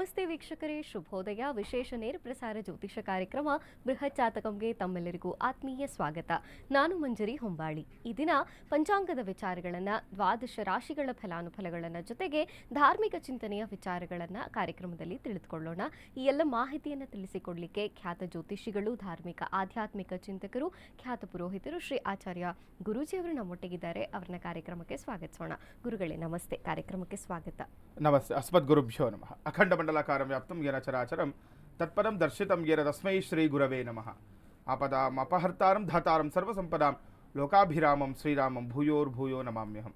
ನಮಸ್ತೆ ವೀಕ್ಷಕರೇ. ಶುಭೋದಯ. ವಿಶೇಷ ನೇರ ಪ್ರಸಾರ ಜ್ಯೋತಿಷ ಕಾರ್ಯಕ್ರಮ ಬೃಹತ್ ಜಾತಕಂಗೆ ತಮ್ಮೆಲ್ಲರಿಗೂ ಆತ್ಮೀಯ ಸ್ವಾಗತ. ನಾನು ಮಂಜರಿ ಹೊಂಬಾಳಿ. ಈ ದಿನ ಪಂಚಾಂಗದ ವಿಚಾರಗಳನ್ನ, ದ್ವಾದಶ ರಾಶಿಗಳ ಫಲಾನುಫಲಗಳನ್ನ ಜೊತೆಗೆ ಧಾರ್ಮಿಕ ಚಿಂತನೆಯ ವಿಚಾರಗಳನ್ನ ಕಾರ್ಯಕ್ರಮದಲ್ಲಿ ತಿಳಿದುಕೊಳ್ಳೋಣ. ಈ ಎಲ್ಲ ಮಾಹಿತಿಯನ್ನು ತಿಳಿಸಿಕೊಡಲಿಕ್ಕೆ ಖ್ಯಾತ ಜ್ಯೋತಿಷಿಗಳು, ಧಾರ್ಮಿಕ, ಆಧ್ಯಾತ್ಮಿಕ ಚಿಂತಕರು, ಖ್ಯಾತ ಪುರೋಹಿತರು ಶ್ರೀ ಆಚಾರ್ಯ ಗುರೂಜಿಯವರು ನಮ್ಮೊಟ್ಟಿಗಿದ್ದಾರೆ. ಅವರನ್ನ ಕಾರ್ಯಕ್ರಮಕ್ಕೆ ಸ್ವಾಗತಿಸೋಣ. ಗುರುಗಳೇ, ನಮಸ್ತೆ. ಕಾರ್ಯಕ್ರಮಕ್ಕೆ ಸ್ವಾಗತ. ನಮಸ್ತೆ. ಅಸ್ಮದ್ಗುರುಭ್ಯೋ ನಮಃ. మండలాకారం వ్యాప్తం యేన చరాచరం. తత్పరం దర్శితం యేన తస్మై శ్రీ గురవే నమ. ఆపదాం అపహర్తారం ధాతారం సర్వసంపదాం. లోకాభిరామం శ్రీరామం భూయోర్భూయో నమామ్యహం.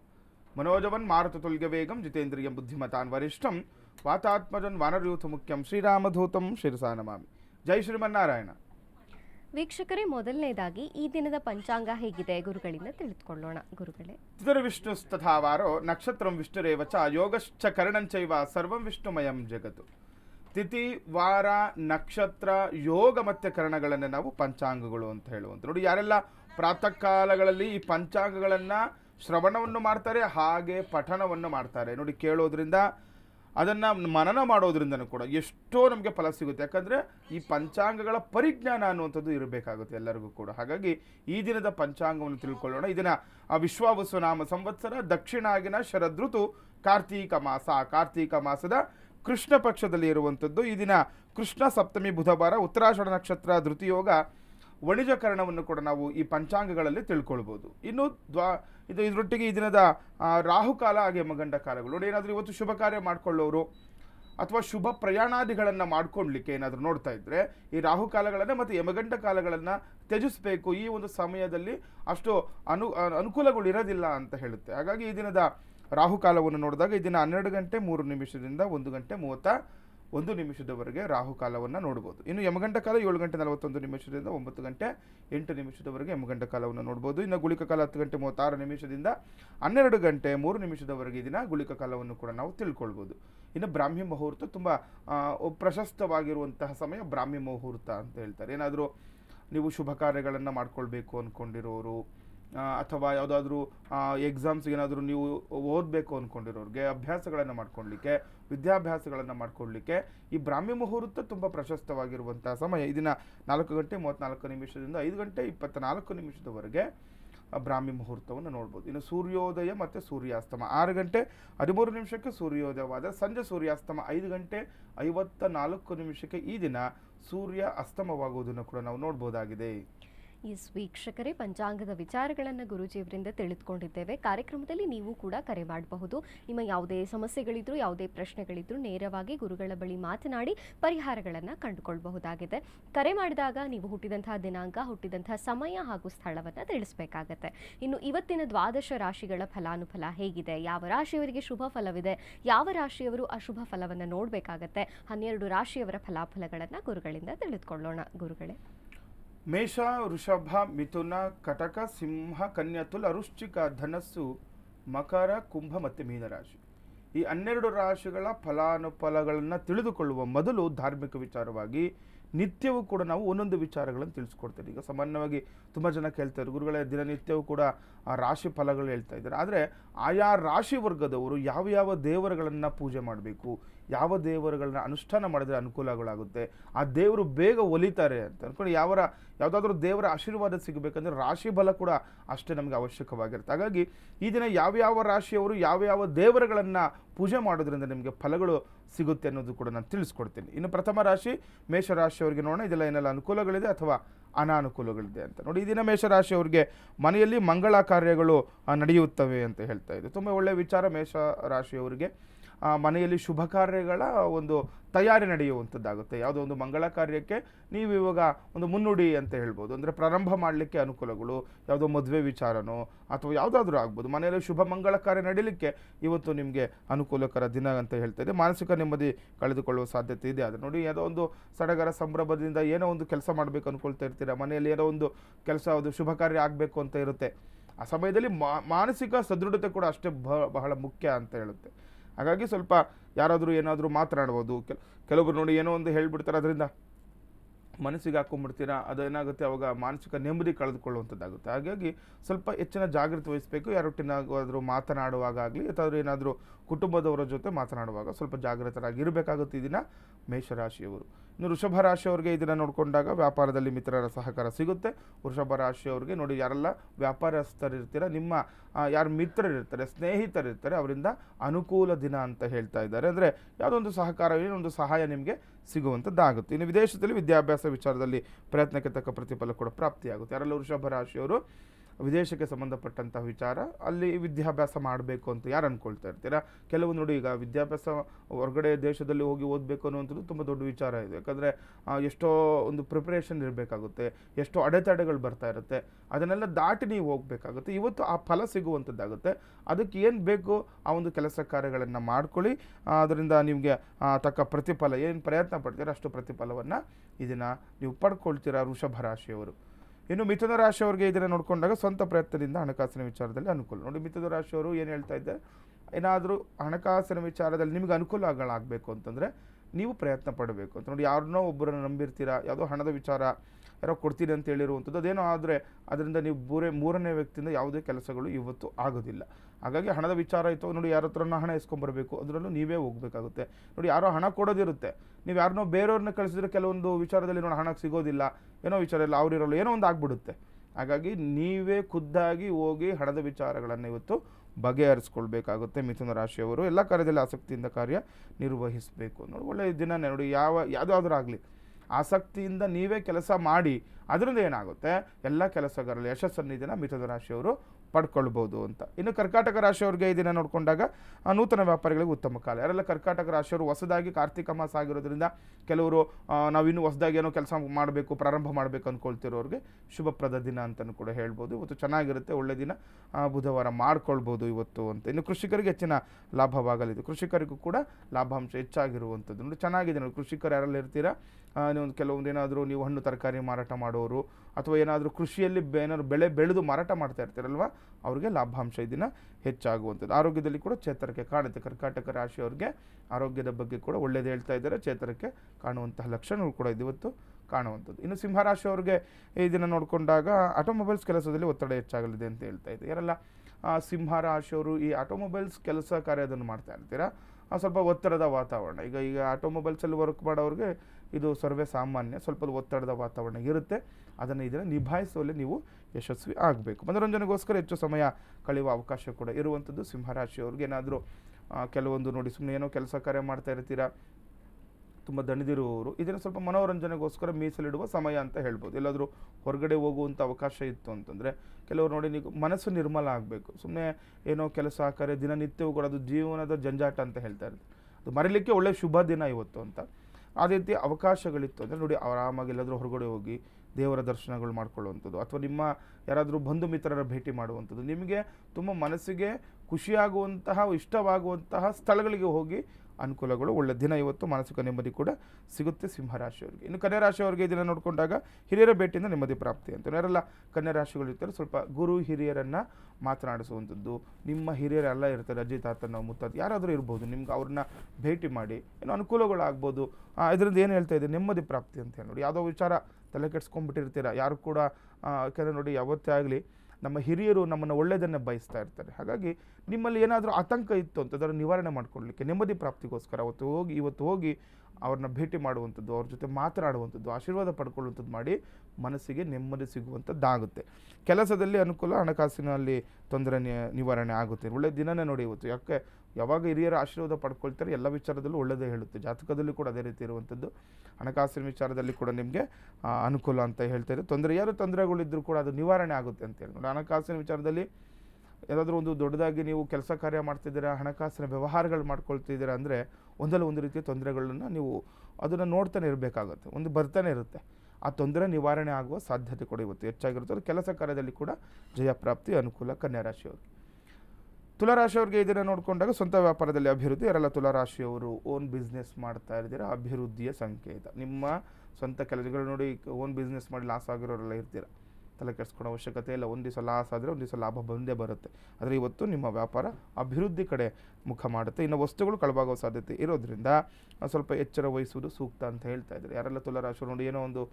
మనోజవన్ మారుతతుల్యవేగం జితేంద్రియం బుద్ధిమతాన్ వరిష్టం. వాతాత్మజన్ వానరయూథ ముఖ్యం శ్రీరామధూతం శిరసా నమామి. జై శ్రీమన్నారాయణ. ವೀಕ್ಷಕರೇ, ಮೊದಲನೇದಾಗಿ ಈ ದಿನದ ಪಂಚಾಂಗ ಹೇಗಿದೆ ಗುರುಗಳಿಂದ ತಿಳಿದುಕೊಳ್ಳೋಣ. ಗುರುಗಳೇ. ತಿಥಿರ್ವಿಷ್ಣುಸ್ತಥಾವಾರೋ ನಕ್ಷತ್ರಂ ವಿಷ್ಣುರೇವ ಚ ಯೋಗಶ್ಚ ಕರ್ಣಂಚೈವ ಸರ್ವಂ ವಿಷ್ಣುಮಯಂ ಜಗತ್ತು. ತಿಥಿ, ವಾರ, ನಕ್ಷತ್ರ, ಯೋಗ ಮತ್ತು ಕರ್ಣಗಳನ್ನು ನಾವು ಪಂಚಾಂಗಗಳು ಅಂತ ಹೇಳುವಂತ ನೋಡಿ, ಯಾರೆಲ್ಲ ಪ್ರಾತಃ ಕಾಲಗಳಲ್ಲಿ ಈ ಪಂಚಾಂಗಗಳನ್ನು ಶ್ರವಣವನ್ನು ಮಾಡ್ತಾರೆ, ಹಾಗೆ ಪಠಣವನ್ನು ಮಾಡ್ತಾರೆ. ನೋಡಿ, ಕೇಳೋದ್ರಿಂದ ಅದನ್ನು ಮನನ ಮಾಡೋದ್ರಿಂದನೂ ಕೂಡ ಎಷ್ಟೋ ನಮಗೆ ಫಲ ಸಿಗುತ್ತೆ. ಯಾಕಂದರೆ ಈ ಪಂಚಾಂಗಗಳ ಪರಿಜ್ಞಾನ ಅನ್ನುವಂಥದ್ದು ಇರಬೇಕಾಗುತ್ತೆ ಎಲ್ಲರಿಗೂ ಕೂಡ. ಹಾಗಾಗಿ ಈ ದಿನದ ಪಂಚಾಂಗವನ್ನು ತಿಳ್ಕೊಳ್ಳೋಣ. ಇದನ್ನು ವಿಶ್ವಾವಸು ನಾಮ ಸಂವತ್ಸರ ದಕ್ಷಿಣಾಗಿನ ಋತು ಕಾರ್ತೀಕ ಮಾಸ. ಕಾರ್ತೀಕ ಮಾಸದ ಕೃಷ್ಣ ಪಕ್ಷದಲ್ಲಿ ಇರುವಂಥದ್ದು. ಈ ದಿನ ಕೃಷ್ಣ ಸಪ್ತಮಿ, ಬುಧವಾರ, ಉತ್ತರಾಷಾಢ ನಕ್ಷತ್ರ, ಧೃತಿಯೋಗ ವಣಿಜಕರಣವನ್ನು ಕೂಡ ನಾವು ಈ ಪಂಚಾಂಗಗಳಲ್ಲಿ ತಿಳ್ಕೊಳ್ಬೋದು. ಇನ್ನು ದ್ವಾ, ಇದು ಇದರೊಟ್ಟಿಗೆ ಈ ದಿನದ ರಾಹುಕಾಲ ಹಾಗೆ ಯಮಗಂಡ ಕಾಲಗಳು. ನೋಡಿ, ಏನಾದರೂ ಇವತ್ತು ಶುಭ ಕಾರ್ಯ ಮಾಡ್ಕೊಳ್ಳೋರು ಅಥವಾ ಶುಭ ಪ್ರಯಾಣಾದಿಗಳನ್ನು ಮಾಡ್ಕೊಳ್ಲಿಕ್ಕೆ ಏನಾದರೂ ನೋಡ್ತಾ ಇದ್ದರೆ ಈ ರಾಹುಕಾಲಗಳನ್ನು ಮತ್ತು ಯಮಗಂಡ ಕಾಲಗಳನ್ನು ತ್ಯಜಿಸಬೇಕು. ಈ ಒಂದು ಸಮಯದಲ್ಲಿ ಅಷ್ಟು ಅನು ಅನುಕೂಲಗಳು ಇರೋದಿಲ್ಲ ಅಂತ ಹೇಳುತ್ತೆ. ಹಾಗಾಗಿ ಈ ದಿನದ ರಾಹುಕಾಲವನ್ನು ನೋಡಿದಾಗ ಈ ದಿನ ಹನ್ನೆರಡು ಗಂಟೆ ಮೂರು ನಿಮಿಷದಿಂದ ಒಂದು ಗಂಟೆ ಮೂವತ್ತ ಒಂದು ನಿಮಿಷದವರೆಗೆ ರಾಹುಕಾಲವನ್ನು ನೋಡ್ಬೋದು. ಇನ್ನು ಯಮಗಂಟ ಕಾಲ ಏಳು ಗಂಟೆ ನಲವತ್ತೊಂದು ನಿಮಿಷದಿಂದ ಒಂಬತ್ತು ಗಂಟೆ ಎಂಟು ನಿಮಿಷದವರೆಗೆ ಯಮಗಂಟ ಕಾಲವನ್ನು ನೋಡ್ಬೋದು. ಇನ್ನು ಗುಳಿಕ ಕಾಲ ಹತ್ತು ಗಂಟೆ ಮೂವತ್ತಾರು ನಿಮಿಷದಿಂದ ಹನ್ನೆರಡು ಗಂಟೆ ಮೂರು ನಿಮಿಷದವರೆಗೆ ದಿನ ಗುಳಿಕ ಕಾಲವನ್ನು ಕೂಡ ನಾವು ತಿಳ್ಕೊಳ್ಬೋದು. ಇನ್ನು ಬ್ರಾಹ್ಮಿ ಮುಹೂರ್ತ ತುಂಬ ಪ್ರಶಸ್ತವಾಗಿರುವಂತಹ ಸಮಯ ಬ್ರಾಹ್ಮಿ ಮುಹೂರ್ತ ಅಂತ ಹೇಳ್ತಾರೆ. ಏನಾದರೂ ನೀವು ಶುಭ ಕಾರ್ಯಗಳನ್ನು ಮಾಡ್ಕೊಳ್ಬೇಕು ಅಂದ್ಕೊಂಡಿರೋರು ಅಥವಾ ಯಾವುದಾದ್ರೂ ಎಕ್ಸಾಮ್ಸ್ ಏನಾದರೂ ನೀವು ಓದಬೇಕು ಅಂದ್ಕೊಂಡಿರೋರಿಗೆ ಅಭ್ಯಾಸಗಳನ್ನು ಮಾಡ್ಕೊಳ್ಳಿಕ್ಕೆ ವಿದ್ಯಾಭ್ಯಾಸಗಳನ್ನು ಮಾಡ್ಕೊಳ್ಳಿಕ್ಕೆ ಈ ಬ್ರಾಹ್ಮಿ ಮುಹೂರ್ತ ತುಂಬ ಪ್ರಶಸ್ತವಾಗಿರುವಂಥ ಸಮಯ. ದಿನ ನಾಲ್ಕು ಗಂಟೆ ಮೂವತ್ತ್ನಾಲ್ಕು ನಿಮಿಷದಿಂದ ಐದು ಗಂಟೆ ಇಪ್ಪತ್ತ್ನಾಲ್ಕು ನಿಮಿಷದವರೆಗೆ ಬ್ರಾಹ್ಮಿ ಮುಹೂರ್ತವನ್ನು ನೋಡ್ಬೋದು. ಇನ್ನು ಸೂರ್ಯೋದಯ ಮತ್ತು ಸೂರ್ಯಾಸ್ತಮ. ಆರು ಗಂಟೆ ಹದಿಮೂರು ನಿಮಿಷಕ್ಕೆ ಸೂರ್ಯೋದಯವಾದ, ಸಂಜೆ ಸೂರ್ಯಾಸ್ತಮ ಐದು ಗಂಟೆ ಐವತ್ತ ನಾಲ್ಕು ನಿಮಿಷಕ್ಕೆ ಈ ದಿನ ಸೂರ್ಯ ಅಸ್ತಮವಾಗುವುದನ್ನು ಕೂಡ ನಾವು ನೋಡ್ಬೋದಾಗಿದೆ. ಈ ವೀಕ್ಷಕರೇ, ಪಂಚಾಂಗದ ವಿಚಾರಗಳನ್ನು ಗುರುಜಿಯವರಿಂದ ತಿಳಿದುಕೊಂಡಿದ್ದೇವೆ. ಕಾರ್ಯಕ್ರಮದಲ್ಲಿ ನೀವು ಕೂಡ ಕರೆ ಮಾಡಬಹುದು. ನಿಮ್ಮ ಯಾವುದೇ ಸಮಸ್ಯೆಗಳಿದ್ರು, ಯಾವುದೇ ಪ್ರಶ್ನೆಗಳಿದ್ರು, ನೇರವಾಗಿ ಗುರುಗಳ ಬಳಿ ಮಾತನಾಡಿ ಪರಿಹಾರಗಳನ್ನು ಕಂಡುಕೊಳ್ಳಬಹುದಾಗಿದೆ ಕರೆ ಮಾಡಿದಾಗ ನೀವು ಹುಟ್ಟಿದಂತಹ ದಿನಾಂಕ ಹುಟ್ಟಿದಂತಹ ಸಮಯ ಹಾಗೂ ಸ್ಥಳವನ್ನು ತಿಳಿಸಬೇಕಾಗತ್ತೆ. ಇನ್ನು ಇವತ್ತಿನ ದ್ವಾದಶ ರಾಶಿಗಳ ಫಲಾನುಫಲ ಹೇಗಿದೆ? ಯಾವ ರಾಶಿಯವರಿಗೆ ಶುಭ ಫಲವಿದೆ? ಯಾವ ರಾಶಿಯವರು ಅಶುಭ ಫಲವನ್ನು ನೋಡಬೇಕಾಗತ್ತೆ? ಹನ್ನೆರಡು ರಾಶಿಯವರ ಫಲಾಫಲಗಳನ್ನು ಗುರುಗಳಿಂದ ತಿಳಿದುಕೊಳ್ಳೋಣ. ಗುರುಗಳೇ. ಮೇಷ, ವೃಷಭ, ಮಿಥುನ, ಕಟಕ, ಸಿಂಹ, ಕನ್ಯಾ, ತುಲ, ವೃಶ್ಚಿಕ, ಧನಸ್ಸು, ಮಕರ, ಕುಂಭ ಮತ್ತು ಮೀನರಾಶಿ ಈ ಹನ್ನೆರಡು ರಾಶಿಗಳ ಫಲಾನುಫಲಗಳನ್ನು ತಿಳಿದುಕೊಳ್ಳುವ ಮೊದಲು ಧಾರ್ಮಿಕ ವಿಚಾರವಾಗಿ ನಿತ್ಯವೂ ಕೂಡ ನಾವು ಒಂದೊಂದು ವಿಚಾರಗಳನ್ನು ತಿಳಿಸ್ಕೊಡ್ತೇವೆ. ಈಗ ಸಾಮಾನ್ಯವಾಗಿ ತುಂಬ ಜನ ಕೇಳ್ತಾರೆ, ಗುರುಗಳೇ ದಿನನಿತ್ಯವೂ ಕೂಡ ಆ ರಾಶಿ ಫಲಗಳು ಹೇಳ್ತಾ ಇದ್ದಾರೆ. ಆದರೆ ಆಯಾ ರಾಶಿ ವರ್ಗದವರು ಯಾವ ಯಾವ ದೇವರುಗಳನ್ನು ಪೂಜೆ ಮಾಡಬೇಕು, ಯಾವ ದೇವರುಗಳನ್ನ ಅನುಷ್ಠಾನ ಮಾಡಿದರೆ ಅನುಕೂಲಗಳಾಗುತ್ತೆ, ಆ ದೇವರು ಬೇಗ ಒಲಿತಾರೆ ಅಂತ ಅಂದ್ಕೊಂಡು ಯಾವರ, ಯಾವುದಾದ್ರೂ ದೇವರ ಆಶೀರ್ವಾದ ಸಿಗಬೇಕಂದ್ರೆ ರಾಶಿ ಬಲ ಕೂಡ ಅಷ್ಟೇ ನಮಗೆ ಅವಶ್ಯಕವಾಗಿರುತ್ತೆ. ಹಾಗಾಗಿ ಈ ದಿನ ಯಾವ್ಯಾವ ರಾಶಿಯವರು ಯಾವ ಯಾವ ದೇವರುಗಳನ್ನು ಪೂಜೆ ಮಾಡೋದ್ರಿಂದ ನಿಮಗೆ ಫಲಗಳು ಸಿಗುತ್ತೆ ಅನ್ನೋದು ಕೂಡ ನಾನು ತಿಳಿಸ್ಕೊಡ್ತೀನಿ. ಇನ್ನು ಪ್ರಥಮ ರಾಶಿ ಮೇಷರಾಶಿಯವರಿಗೆ ನೋಡೋಣ. ಇದೆಲ್ಲ ಏನೆಲ್ಲ ಅನುಕೂಲಗಳಿದೆ ಅಥವಾ ಅನಾನುಕೂಲಗಳಿದೆ ಅಂತ. ನೋಡಿ ಈ ದಿನ ಮೇಷರಾಶಿಯವರಿಗೆ ಮನೆಯಲ್ಲಿ ಮಂಗಳ ಕಾರ್ಯಗಳು ನಡೆಯುತ್ತವೆ ಅಂತ ಹೇಳ್ತಾ ಇದೆ ತುಂಬ ಒಳ್ಳೆಯ ವಿಚಾರ ಮೇಷ ರಾಶಿಯವರಿಗೆ ಆ, ಮನೆಯಲ್ಲಿ ಶುಭ ಕಾರ್ಯಗಳ ಒಂದು ತಯಾರಿ ನಡೆಯುವಂಥದ್ದಾಗುತ್ತೆ. ಯಾವುದೋ ಒಂದು ಮಂಗಳ ಕಾರ್ಯಕ್ಕೆ ನೀವು ಇವಾಗ ಒಂದು ಮುನ್ನುಡಿ ಅಂತ ಹೇಳ್ಬೋದು. ಅಂದರೆ ಪ್ರಾರಂಭ ಮಾಡಲಿಕ್ಕೆ ಅನುಕೂಲಗಳು, ಯಾವುದೋ ಮದುವೆ ವಿಚಾರನೋ ಅಥವಾ ಯಾವುದಾದ್ರೂ ಆಗ್ಬೋದು. ಮನೆಯಲ್ಲಿ ಶುಭ ಮಂಗಳ ಕಾರ್ಯ ನಡೀಲಿಕ್ಕೆ ಇವತ್ತು ನಿಮಗೆ ಅನುಕೂಲಕರ ದಿನ ಅಂತ ಹೇಳ್ತಾ ಇದೆ ಮಾನಸಿಕ ನೆಮ್ಮದಿ ಕಳೆದುಕೊಳ್ಳುವ ಸಾಧ್ಯತೆ ಇದೆ. ಅದು ನೋಡಿ, ಯಾವುದೋ ಒಂದು ಸಡಗರ ಸಂಭ್ರಮದಿಂದ ಏನೋ ಒಂದು ಕೆಲಸ ಮಾಡಬೇಕು ಅನ್ಕೊಳ್ತಾ ಇರ್ತೀರಾ? ಮನೆಯಲ್ಲಿ ಏನೋ ಒಂದು ಕೆಲಸ, ಅದು ಶುಭ ಕಾರ್ಯ ಆಗಬೇಕು ಅಂತ ಇರುತ್ತೆ. ಆ ಸಮಯದಲ್ಲಿ ಮಾನಸಿಕ ಸದೃಢತೆ ಕೂಡ ಅಷ್ಟೇ ಬಹಳ ಮುಖ್ಯ ಅಂತ ಹೇಳುತ್ತೆ. ಹಾಗಾಗಿ ಸ್ವಲ್ಪ ಯಾರಾದರೂ ಏನಾದರೂ ಮಾತನಾಡ್ಬೋದು. ಕೆಲ, ಕೆಲವೊಬ್ರು ನೋಡಿ ಏನೋ ಒಂದು ಹೇಳ್ಬಿಡ್ತಾರೆ, ಅದರಿಂದ ಮನಸ್ಸಿಗೆ ಹಾಕೊಂಡ್ಬಿಡ್ತೀರಾ ಅದೇನಾಗುತ್ತೆ ಅವಾಗ ಮಾನಸಿಕ ನೆಮ್ಮದಿ ಕಳೆದುಕೊಳ್ಳುವಂಥದ್ದಾಗುತ್ತೆ. ಹಾಗಾಗಿ ಸ್ವಲ್ಪ ಹೆಚ್ಚಿನ ಜಾಗೃತಿ ವಹಿಸಬೇಕು ಯಾರೊಟ್ಟಿನಾಗಾದರೂ ಮಾತನಾಡುವಾಗ ಆಗಲಿ ಅಥವಾ ಏನಾದರೂ ಕುಟುಂಬದವರ ಜೊತೆ ಮಾತನಾಡುವಾಗ ಸ್ವಲ್ಪ ಜಾಗೃತರಾಗಿರಬೇಕಾಗುತ್ತೆ ಇದನ್ನು ದಿನ ಮೇಷರಾಶಿಯವರು. ಇನ್ನು ವೃಷಭ ರಾಶಿಯವರಿಗೆ ಇದನ್ನು ನೋಡಿಕೊಂಡಾಗ ವ್ಯಾಪಾರದಲ್ಲಿ ಮಿತ್ರರ ಸಹಕಾರ ಸಿಗುತ್ತೆ. ವೃಷಭ ರಾಶಿಯವ್ರಿಗೆ ನೋಡಿ ಯಾರೆಲ್ಲ ವ್ಯಾಪಾರಸ್ಥರಿರ್ತೀರ, ನಿಮ್ಮ ಯಾರು ಮಿತ್ರರಿರ್ತಾರೆ, ಸ್ನೇಹಿತರಿರ್ತಾರೆ, ಅವರಿಂದ ಅನುಕೂಲ ದಿನ ಅಂತ ಹೇಳ್ತಾ ಇದ್ದಾರೆ. ಅಂದರೆ ಯಾವುದೋ ಒಂದು ಸಹಕಾರ, ಏನೊಂದು ಸಹಾಯ ನಿಮಗೆ ಸಿಗುವಂಥದ್ದಾಗುತ್ತೆ. ಇನ್ನು ವಿದೇಶದಲ್ಲಿ ವಿದ್ಯಾಭ್ಯಾಸ ವಿಚಾರದಲ್ಲಿ ಪ್ರಯತ್ನಕ್ಕೆ ತಕ್ಕ ಪ್ರತಿಫಲ ಕೂಡ ಪ್ರಾಪ್ತಿಯಾಗುತ್ತೆ. ಯಾರೆಲ್ಲ ವೃಷಭ ರಾಶಿಯವರು ವಿದೇಶಕ್ಕೆ ಸಂಬಂಧಪಟ್ಟಂತಹ ವಿಚಾರ, ಅಲ್ಲಿ ವಿದ್ಯಾಭ್ಯಾಸ ಮಾಡಬೇಕು ಅಂತ ಯಾರು ಅನ್ಕೊಳ್ತಾ ಇರ್ತೀರಾ? ಕೆಲವು ನೋಡಿ ಈಗ ವಿದ್ಯಾಭ್ಯಾಸ ಹೊರಗಡೆ ದೇಶದಲ್ಲಿ ಹೋಗಿ ಓದಬೇಕು ಅನ್ನುವಂಥದ್ದು ತುಂಬ ದೊಡ್ಡ ವಿಚಾರ ಇದೆ. ಯಾಕಂದರೆ ಎಷ್ಟೋ ಒಂದು ಪ್ರಿಪ್ರೇಷನ್ ಇರಬೇಕಾಗುತ್ತೆ, ಎಷ್ಟೋ ಅಡೆತಡೆಗಳು ಬರ್ತಾ ಇರುತ್ತೆ, ಅದನ್ನೆಲ್ಲ ದಾಟಿ ನೀವು ಹೋಗಬೇಕಾಗುತ್ತೆ. ಇವತ್ತು ಆ ಫಲ ಸಿಗುವಂಥದ್ದಾಗುತ್ತೆ. ಅದಕ್ಕೆ ಏನು ಬೇಕು, ಆ ಒಂದು ಕೆಲಸ ಕಾರ್ಯಗಳನ್ನು ಮಾಡ್ಕೊಳ್ಳಿ. ಅದರಿಂದ ನಿಮಗೆ ತಕ್ಕ ಪ್ರತಿಫಲ, ಏನು ಪ್ರಯತ್ನ ಪಡ್ತೀರ ಅಷ್ಟು ಪ್ರತಿಫಲವನ್ನು ಇದನ್ನು ನೀವು ಪಡ್ಕೊಳ್ತೀರಾ ವೃಷಭ ರಾಶಿಯವರು. ಇನ್ನು ಮಿಥುನ ರಾಶಿಯವ್ರಿಗೆ ಇದನ್ನು ನೋಡಿಕೊಂಡಾಗ ಸ್ವಂತ ಪ್ರಯತ್ನದಿಂದ ಹಣಕಾಸಿನ ವಿಚಾರದಲ್ಲಿ ಅನುಕೂಲ. ನೋಡಿ, ಮಿಥುನ ರಾಶಿಯವರು ಏನು ಹೇಳ್ತಾ ಇದ್ದಾರೆ? ಏನಾದರೂ ಹಣಕಾಸಿನ ವಿಚಾರದಲ್ಲಿ ನಿಮಗೆ ಅನುಕೂಲಗಳಾಗಬೇಕು ಅಂತಂದರೆ ನೀವು ಪ್ರಯತ್ನ ಪಡಬೇಕು ಅಂತ. ನೋಡಿ, ಯಾರನ್ನೋ ಒಬ್ಬರನ್ನು ನಂಬಿರ್ತೀರಾ? ಯಾವುದೋ ಹಣದ ವಿಚಾರ ಯಾರೋ ಕೊಡ್ತೀನಿ ಅಂತ ಹೇಳಿರುವಂಥದ್ದು. ಅದೇನೋ ಆದರೆ ಅದರಿಂದ ನೀವು ಬೂರೆ ಮೂರನೇ ವ್ಯಕ್ತಿಯಿಂದ ಯಾವುದೇ ಕೆಲಸಗಳು ಇವತ್ತು ಆಗೋದಿಲ್ಲ. ಹಾಗಾಗಿ ಹಣದ ವಿಚಾರ ಇತ್ತು. ನೋಡಿ, ಯಾರ ಹತ್ರನೋ ಹಣ ಇಸ್ಕೊಂಬರ್ಬೇಕು. ಅದರಲ್ಲೂ ನೀವೇ ಹೋಗಬೇಕಾಗುತ್ತೆ. ನೋಡಿ, ಯಾರೋ ಹಣ ಕೊಡೋದಿರುತ್ತೆ. ನೀವು ಯಾರನ್ನೋ ಬೇರೆಯವ್ರನ್ನ ಕಳಿಸಿದ್ರೆ ಕೆಲವೊಂದು ವಿಚಾರದಲ್ಲಿ ನೋಡಿ ಹಣ ಸಿಗೋದಿಲ್ಲ. ಏನೋ ವಿಚಾರ ಇಲ್ಲ ಅವರಿರೋಲ್ಲ ಏನೋ ಒಂದು ಆಗ್ಬಿಡುತ್ತೆ. ಹಾಗಾಗಿ ನೀವೇ ಖುದ್ದಾಗಿ ಹೋಗಿ ಹಣದ ವಿಚಾರಗಳನ್ನು ಇವತ್ತು ಬಗೆಹರಿಸ್ಕೊಳ್ಬೇಕಾಗುತ್ತೆ ಮಿಥುನ ರಾಶಿಯವರು. ಎಲ್ಲ ಕಾರ್ಯದಲ್ಲಿ ಆಸಕ್ತಿಯಿಂದ ಕಾರ್ಯ ನಿರ್ವಹಿಸಬೇಕು. ನೋಡಿ ಒಳ್ಳೆಯ ದಿನನೇ. ನೋಡಿ, ಯಾವ ಯಾವುದಾದ್ರೂ ಆಗಲಿ. ಆಸಕ್ತಿಯಿಂದ ನೀವೇ ಕೆಲಸ ಮಾಡಿ, ಅದರಿಂದ ಏನಾಗುತ್ತೆ? ಎಲ್ಲ ಕೆಲಸಗಾರರಲ್ಲಿ ಯಶಸ್ಸನ್ನು ಇದನ್ನು ಮಿಥುನ ರಾಶಿಯವರು ಪಡ್ಕೊಳ್ಬೋದು ಅಂತ. ಇನ್ನು ಕರ್ಕಾಟಕ ರಾಶಿಯವ್ರಿಗೆ ಈ ದಿನ ನೋಡಿಕೊಂಡಾಗ ನೂತನ ವ್ಯಾಪಾರಿಗಳಿಗೆ ಉತ್ತಮ ಕಾಲ. ಯಾರೆಲ್ಲ ಕರ್ಕಾಟಕ ರಾಶಿಯವರು ಹೊಸದಾಗಿ ಕಾರ್ತಿಕ ಮಾಸ ಆಗಿರೋದ್ರಿಂದ ಕೆಲವರು ನಾವು ನಾವಿನ್ನು ಹೊಸದಾಗಿ ಏನೋ ಕೆಲಸ ಮಾಡಬೇಕು, ಪ್ರಾರಂಭ ಮಾಡಬೇಕು ಅಂದ್ಕೊಳ್ತಿರೋರಿಗೆ ಶುಭಪ್ರದ ದಿನ ಅಂತಲೂ ಕೂಡ ಹೇಳ್ಬೋದು. ಇವತ್ತು ಚೆನ್ನಾಗಿರುತ್ತೆ, ಒಳ್ಳೆ ದಿನ ಬುಧವಾರ ಮಾಡ್ಕೊಳ್ಬೋದು ಇವತ್ತು ಅಂತ. ಇನ್ನು ಕೃಷಿಕರಿಗೆ ಹೆಚ್ಚಿನ ಲಾಭವಾಗಲಿದೆ. ಕೃಷಿಕರಿಗೂ ಕೂಡ ಲಾಭಾಂಶ ಹೆಚ್ಚಾಗಿರುವಂಥದ್ದು. ನೋಡಿ, ಚೆನ್ನಾಗಿದೆ ನೋಡಿ, ಕೃಷಿಕರು ಯಾರೆಲ್ಲ ಇರ್ತೀರಾ? ನೀವು ಕೆಲವೊಂದು ಏನಾದರೂ ನೀವು ಹಣ್ಣು ತರಕಾರಿ ಮಾರಾಟ ಮಾಡೋರು, ಅಥವಾ ಏನಾದರೂ ಕೃಷಿಯಲ್ಲಿ ಏನಾದ್ರು ಬೆಳೆ ಬೆಳೆದು ಮಾರಾಟ ಮಾಡ್ತಾ ಇರ್ತೀರಲ್ವ, ಅವ್ರಿಗೆ ಲಾಭಾಂಶ ಇದನ್ನು ದಿನ ಹೆಚ್ಚಾಗುವಂಥದ್ದು. ಆರೋಗ್ಯದಲ್ಲಿ ಕೂಡ ಚೇತರಿಕೆ ಕಾಣುತ್ತೆ. ಕರ್ಕಾಟಕ ರಾಶಿಯವ್ರಿಗೆ ಆರೋಗ್ಯದ ಬಗ್ಗೆ ಕೂಡ ಒಳ್ಳೇದು ಹೇಳ್ತಾ ಇದ್ದಾರೆ. ಚೇತರಿಕೆ ಕಾಣುವಂತಹ ಲಕ್ಷಣಗಳು ಕೂಡ ಇವತ್ತು ಕಾಣುವಂಥದ್ದು. ಇನ್ನು ಸಿಂಹರಾಶಿಯವ್ರಿಗೆ ಈ ದಿನ ನೋಡಿಕೊಂಡಾಗ ಆಟೋಮೊಬೈಲ್ಸ್ ಕೆಲಸದಲ್ಲಿ ಒತ್ತಡ ಹೆಚ್ಚಾಗಲಿದೆ ಅಂತ ಹೇಳ್ತಾ ಇದೆ ಯಾರಲ್ಲ ಸಿಂಹರಾಶಿಯವರು ಸಿಂಹ ರಾಶಿಯವರು ಈ ಆಟೋಮೊಬೈಲ್ಸ್ ಕೆಲಸ ಕಾರ್ಯದನ್ನು ಮಾಡ್ತಾ ಇರ್ತೀರಾ? ಸ್ವಲ್ಪ ಒತ್ತಡದ ವಾತಾವರಣ. ಈಗ ಈಗ ಆಟೋಮೊಬೈಲ್ಸಲ್ಲಿ ವರ್ಕ್ ಮಾಡೋರಿಗೆ ಇದು ಸರ್ವೇ ಸಾಮಾನ್ಯ, ಸ್ವಲ್ಪ ಒತ್ತಡದ ವಾತಾವರಣ ಇರುತ್ತೆ. ಅದನ್ನು ಇದನ್ನು ನಿಭಾಯಿಸುವಲ್ಲಿ ನೀವು ಯಶಸ್ವಿ ಆಗಬೇಕು. ಮನೋರಂಜನೆಗೋಸ್ಕರ ಹೆಚ್ಚು ಸಮಯ ಕಳೆಯುವ ಅವಕಾಶ ಕೂಡ ಇರುವಂಥದ್ದು. ಸಿಂಹರಾಶಿಯವ್ರಿಗೆ ಏನಾದರೂ ಕೆಲವೊಂದು ನೋಡಿ ಸುಮ್ಮನೆ ಏನೋ ಕೆಲಸ ಕಾರ್ಯ ಮಾಡ್ತಾ ಇರ್ತೀರಾ? ತುಂಬ ದಣಿದಿರುವವರು, ಇದನ್ನು ಸ್ವಲ್ಪ ಮನೋರಂಜನೆಗೋಸ್ಕರ ಮೀಸಲಿಡುವ ಸಮಯ ಅಂತ ಹೇಳ್ಬೋದು. ಎಲ್ಲಾದರೂ ಹೊರಗಡೆ ಹೋಗುವಂಥ ಅವಕಾಶ ಇತ್ತು ಅಂತಂದರೆ, ಕೆಲವರು ನೋಡಿ ನೀವು ಮನಸ್ಸು ನಿರ್ಮಲ ಆಗಬೇಕು. ಸುಮ್ಮನೆ ಏನೋ ಕೆಲಸ ಕಾರ್ಯ ದಿನನಿತ್ಯವೂ ಕೂಡ ಅದು ಜೀವನದ ಜಂಜಾಟ ಅಂತ ಹೇಳ್ತಾ ಇರ್ತಾರೆ. ಅದು ಮರೀಲಿಕ್ಕೆ ಒಳ್ಳೆಯ ಶುಭ ದಿನ ಇವತ್ತು ಅಂತ. ಆ ರೀತಿ ಅವಕಾಶಗಳಿತ್ತು ಅಂದರೆ ನೋಡಿ ಆರಾಮಾಗಿ ಎಲ್ಲಾದರೂ ಹೊರಗಡೆ ಹೋಗಿ ದೇವರ ದರ್ಶನಗಳು ಮಾಡ್ಕೊಳ್ಳುವಂಥದ್ದು ಅಥವಾ ನಿಮ್ಮ ಯಾರಾದರೂ ಬಂಧು ಮಿತ್ರರ ಭೇಟಿ ಮಾಡುವಂಥದ್ದು. ನಿಮಗೆ ತುಂಬ ಮನಸ್ಸಿಗೆ ಖುಷಿಯಾಗುವಂತಹ, ಇಷ್ಟವಾಗುವಂತಹ ಸ್ಥಳಗಳಿಗೆ ಹೋಗಿ ಅನುಕೂಲಗಳು, ಒಳ್ಳೆ ದಿನ ಇವತ್ತು ಮಾನಸಿಕ ನೆಮ್ಮದಿ ಕೂಡ ಸಿಗುತ್ತೆ ಸಿಂಹರಾಶಿಯವರಿಗೆ ಇನ್ನು ಕನ್ಯಾ ರಾಶಿಯವರಿಗೆ ಇದನ್ನು ನೋಡಿಕೊಂಡಾಗ ಹಿರಿಯರ ಭೇಟಿಯಿಂದ ನೆಮ್ಮದಿ ಪ್ರಾಪ್ತಿ ಅಂತ. ಯಾರೆಲ್ಲ ಕನ್ಯಾ ರಾಶಿಗಳು ಇರ್ತಾರೆ, ಸ್ವಲ್ಪ ಗುರು ಹಿರಿಯರನ್ನು ಮಾತನಾಡಿಸುವಂಥದ್ದು, ನಿಮ್ಮ ಹಿರಿಯರೆಲ್ಲ ಇರ್ತಾರೆ, ಅಜ್ಜಿ, ತಾತನ ಮುತ್ತಾತ ಯಾರಾದರೂ ಇರ್ಬೋದು, ನಿಮ್ಗೆ ಅವ್ರನ್ನ ಭೇಟಿ ಮಾಡಿ ಏನು ಅನುಕೂಲಗಳಾಗ್ಬೋದು ಇದರಿಂದ ಏನು ಹೇಳ್ತಾ ಇದೆ ನೆಮ್ಮದಿ ಪ್ರಾಪ್ತಿ ಅಂತ ಹೇಳಿ ನೋಡಿ. ಯಾವುದೋ ವಿಚಾರ ತಲೆ ಕೆಡ್ಸ್ಕೊಂಡ್ಬಿಟ್ಟಿರ್ತೀರ, ಯಾರು ಕೂಡ ಯಾಕಂದರೆ ನೋಡಿ, ಯಾವತ್ತೇ ಆಗಲಿ ನಮ್ಮ ಹಿರಿಯರು ನಮ್ಮನ್ನು ಒಳ್ಳೆಯದನ್ನು ಬಯಸ್ತಾ ಇರ್ತಾರೆ. ಹಾಗಾಗಿ ನಿಮ್ಮಲ್ಲಿ ಏನಾದರೂ ಆತಂಕ ಇತ್ತು ಅಂತ ಅದರ ನಿವಾರಣೆ ಮಾಡ್ಕೊಳ್ಳಿಕ್ಕೆ ನೆಮ್ಮದಿ ಪ್ರಾಪ್ತಿಗೋಸ್ಕರ ಅವತ್ತು ಹೋಗಿ, ಇವತ್ತು ಹೋಗಿ ಅವ್ರನ್ನ ಭೇಟಿ ಮಾಡುವಂಥದ್ದು, ಅವ್ರ ಜೊತೆ ಮಾತನಾಡುವಂಥದ್ದು, ಆಶೀರ್ವಾದ ಪಡ್ಕೊಳ್ಳುವಂಥದ್ದು ಮಾಡಿ ಮನಸ್ಸಿಗೆ ನೆಮ್ಮದಿ ಸಿಗುವಂಥದ್ದಾಗುತ್ತೆ. ಕೆಲಸದಲ್ಲಿ ಅನುಕೂಲ, ಹಣಕಾಸಿನಲ್ಲಿ ತೊಂದರೆ ನಿವಾರಣೆ ಆಗುತ್ತೆ. ಒಳ್ಳೆ ದಿನನೇ ನೋಡಿ ಇವತ್ತು. ಯಾಕೆ ಯಾವಾಗ ಹಿರಿಯರ ಆಶೀರ್ವಾದ ಪಡ್ಕೊಳ್ತಾರೆ ಎಲ್ಲ ವಿಚಾರದಲ್ಲೂ ಒಳ್ಳೆಯದೇ ಹೇಳುತ್ತೆ. ಜಾತಕದಲ್ಲಿ ಕೂಡ ಅದೇ ರೀತಿ ಇರುವಂಥದ್ದು. ಹಣಕಾಸಿನ ವಿಚಾರದಲ್ಲಿ ಕೂಡ ನಿಮಗೆ ಅನುಕೂಲ ಅಂತ ಹೇಳ್ತಾರೆ ತೊಂದರೆ, ಯಾರು ತೊಂದರೆಗಳಿದ್ದರೂ ಕೂಡ ಅದು ನಿವಾರಣೆ ಆಗುತ್ತೆ ಅಂತ ಹೇಳಿ ನೋಡಿ, ಹಣಕಾಸಿನ ವಿಚಾರದಲ್ಲಿ ಯಾವುದಾದ್ರೂ ಒಂದು ದೊಡ್ಡದಾಗಿ ನೀವು ಕೆಲಸ ಕಾರ್ಯ ಮಾಡ್ತಿದ್ದೀರಾ, ಹಣಕಾಸಿನ ವ್ಯವಹಾರಗಳು ಮಾಡ್ಕೊಳ್ತಿದ್ದೀರಾ ಅಂದರೆ ಒಂದಲ್ಲ ಒಂದು ರೀತಿಯ ತೊಂದರೆಗಳನ್ನು ನೀವು ಅದನ್ನು ನೋಡ್ತಾನೆ ಇರಬೇಕಾಗುತ್ತೆ. ಒಂದು ಬರ್ತಾನೆ ಇರುತ್ತೆ. ಆ ತೊಂದರೆ ನಿವಾರಣೆ ಆಗುವ ಸಾಧ್ಯತೆ ಕೂಡ ಇವತ್ತು ಹೆಚ್ಚಾಗಿರುತ್ತೆ. ಅದು ಕೆಲಸ ಕಾರ್ಯದಲ್ಲಿ ಕೂಡ ಜಯಪ್ರಾಪ್ತಿ, ಅನುಕೂಲ ಕನ್ಯಾ ರಾಶಿಯವರು ತುಲಾರಾಶಿಯವ್ರಿಗೆ ಇದನ್ನು ನೋಡಿಕೊಂಡಾಗ ಸ್ವಂತ ವ್ಯಾಪಾರದಲ್ಲಿ ಅಭಿವೃದ್ಧಿ, ಯಾರೆಲ್ಲ ತುಲಾರಾಶಿಯವರು ಓನ್ ಬಿಸ್ನೆಸ್ ಮಾಡ್ತಾ ಇದ್ದೀರಾ ಅಭಿವೃದ್ಧಿಯ ಸಂಕೇತ. ನಿಮ್ಮ ಸ್ವಂತ ಕೆಲಸಗಳು ನೋಡಿ ಓನ್ ಬಿಸ್ನೆಸ್ ಮಾಡಿ ಲಾಸ್ ಆಗಿರೋರೆಲ್ಲ ಇರ್ತೀರ? ತಲೆ ಕೆಡಿಸ್ಕೊಳ್ಳೋ ಅವಶ್ಯಕತೆ ಇಲ್ಲ. ಒಂದು ದಿವಸ ಲಾಸ್ ಆದರೆ ಒಂದು ದಿವಸ ಲಾಭ ಬಂದೇ ಬರುತ್ತೆ. ಆದರೆ ಇವತ್ತು ನಿಮ್ಮ ವ್ಯಾಪಾರ ಅಭಿವೃದ್ಧಿ ಕಡೆ ಮುಖ ಮಾಡುತ್ತೆ. ಇನ್ನು ವಸ್ತುಗಳು ಕಳವಾಗೋ ಸಾಧ್ಯತೆ ಇರೋದ್ರಿಂದ ಸ್ವಲ್ಪ ಎಚ್ಚರ ವಹಿಸುವುದು ಸೂಕ್ತ ಅಂತ ಹೇಳ್ತಾ ಇದ್ದಾರೆ. ಯಾರೆಲ್ಲ ತುಲಾರಾಶಿ ನೋಡಿ ಏನೋ ಒಂದು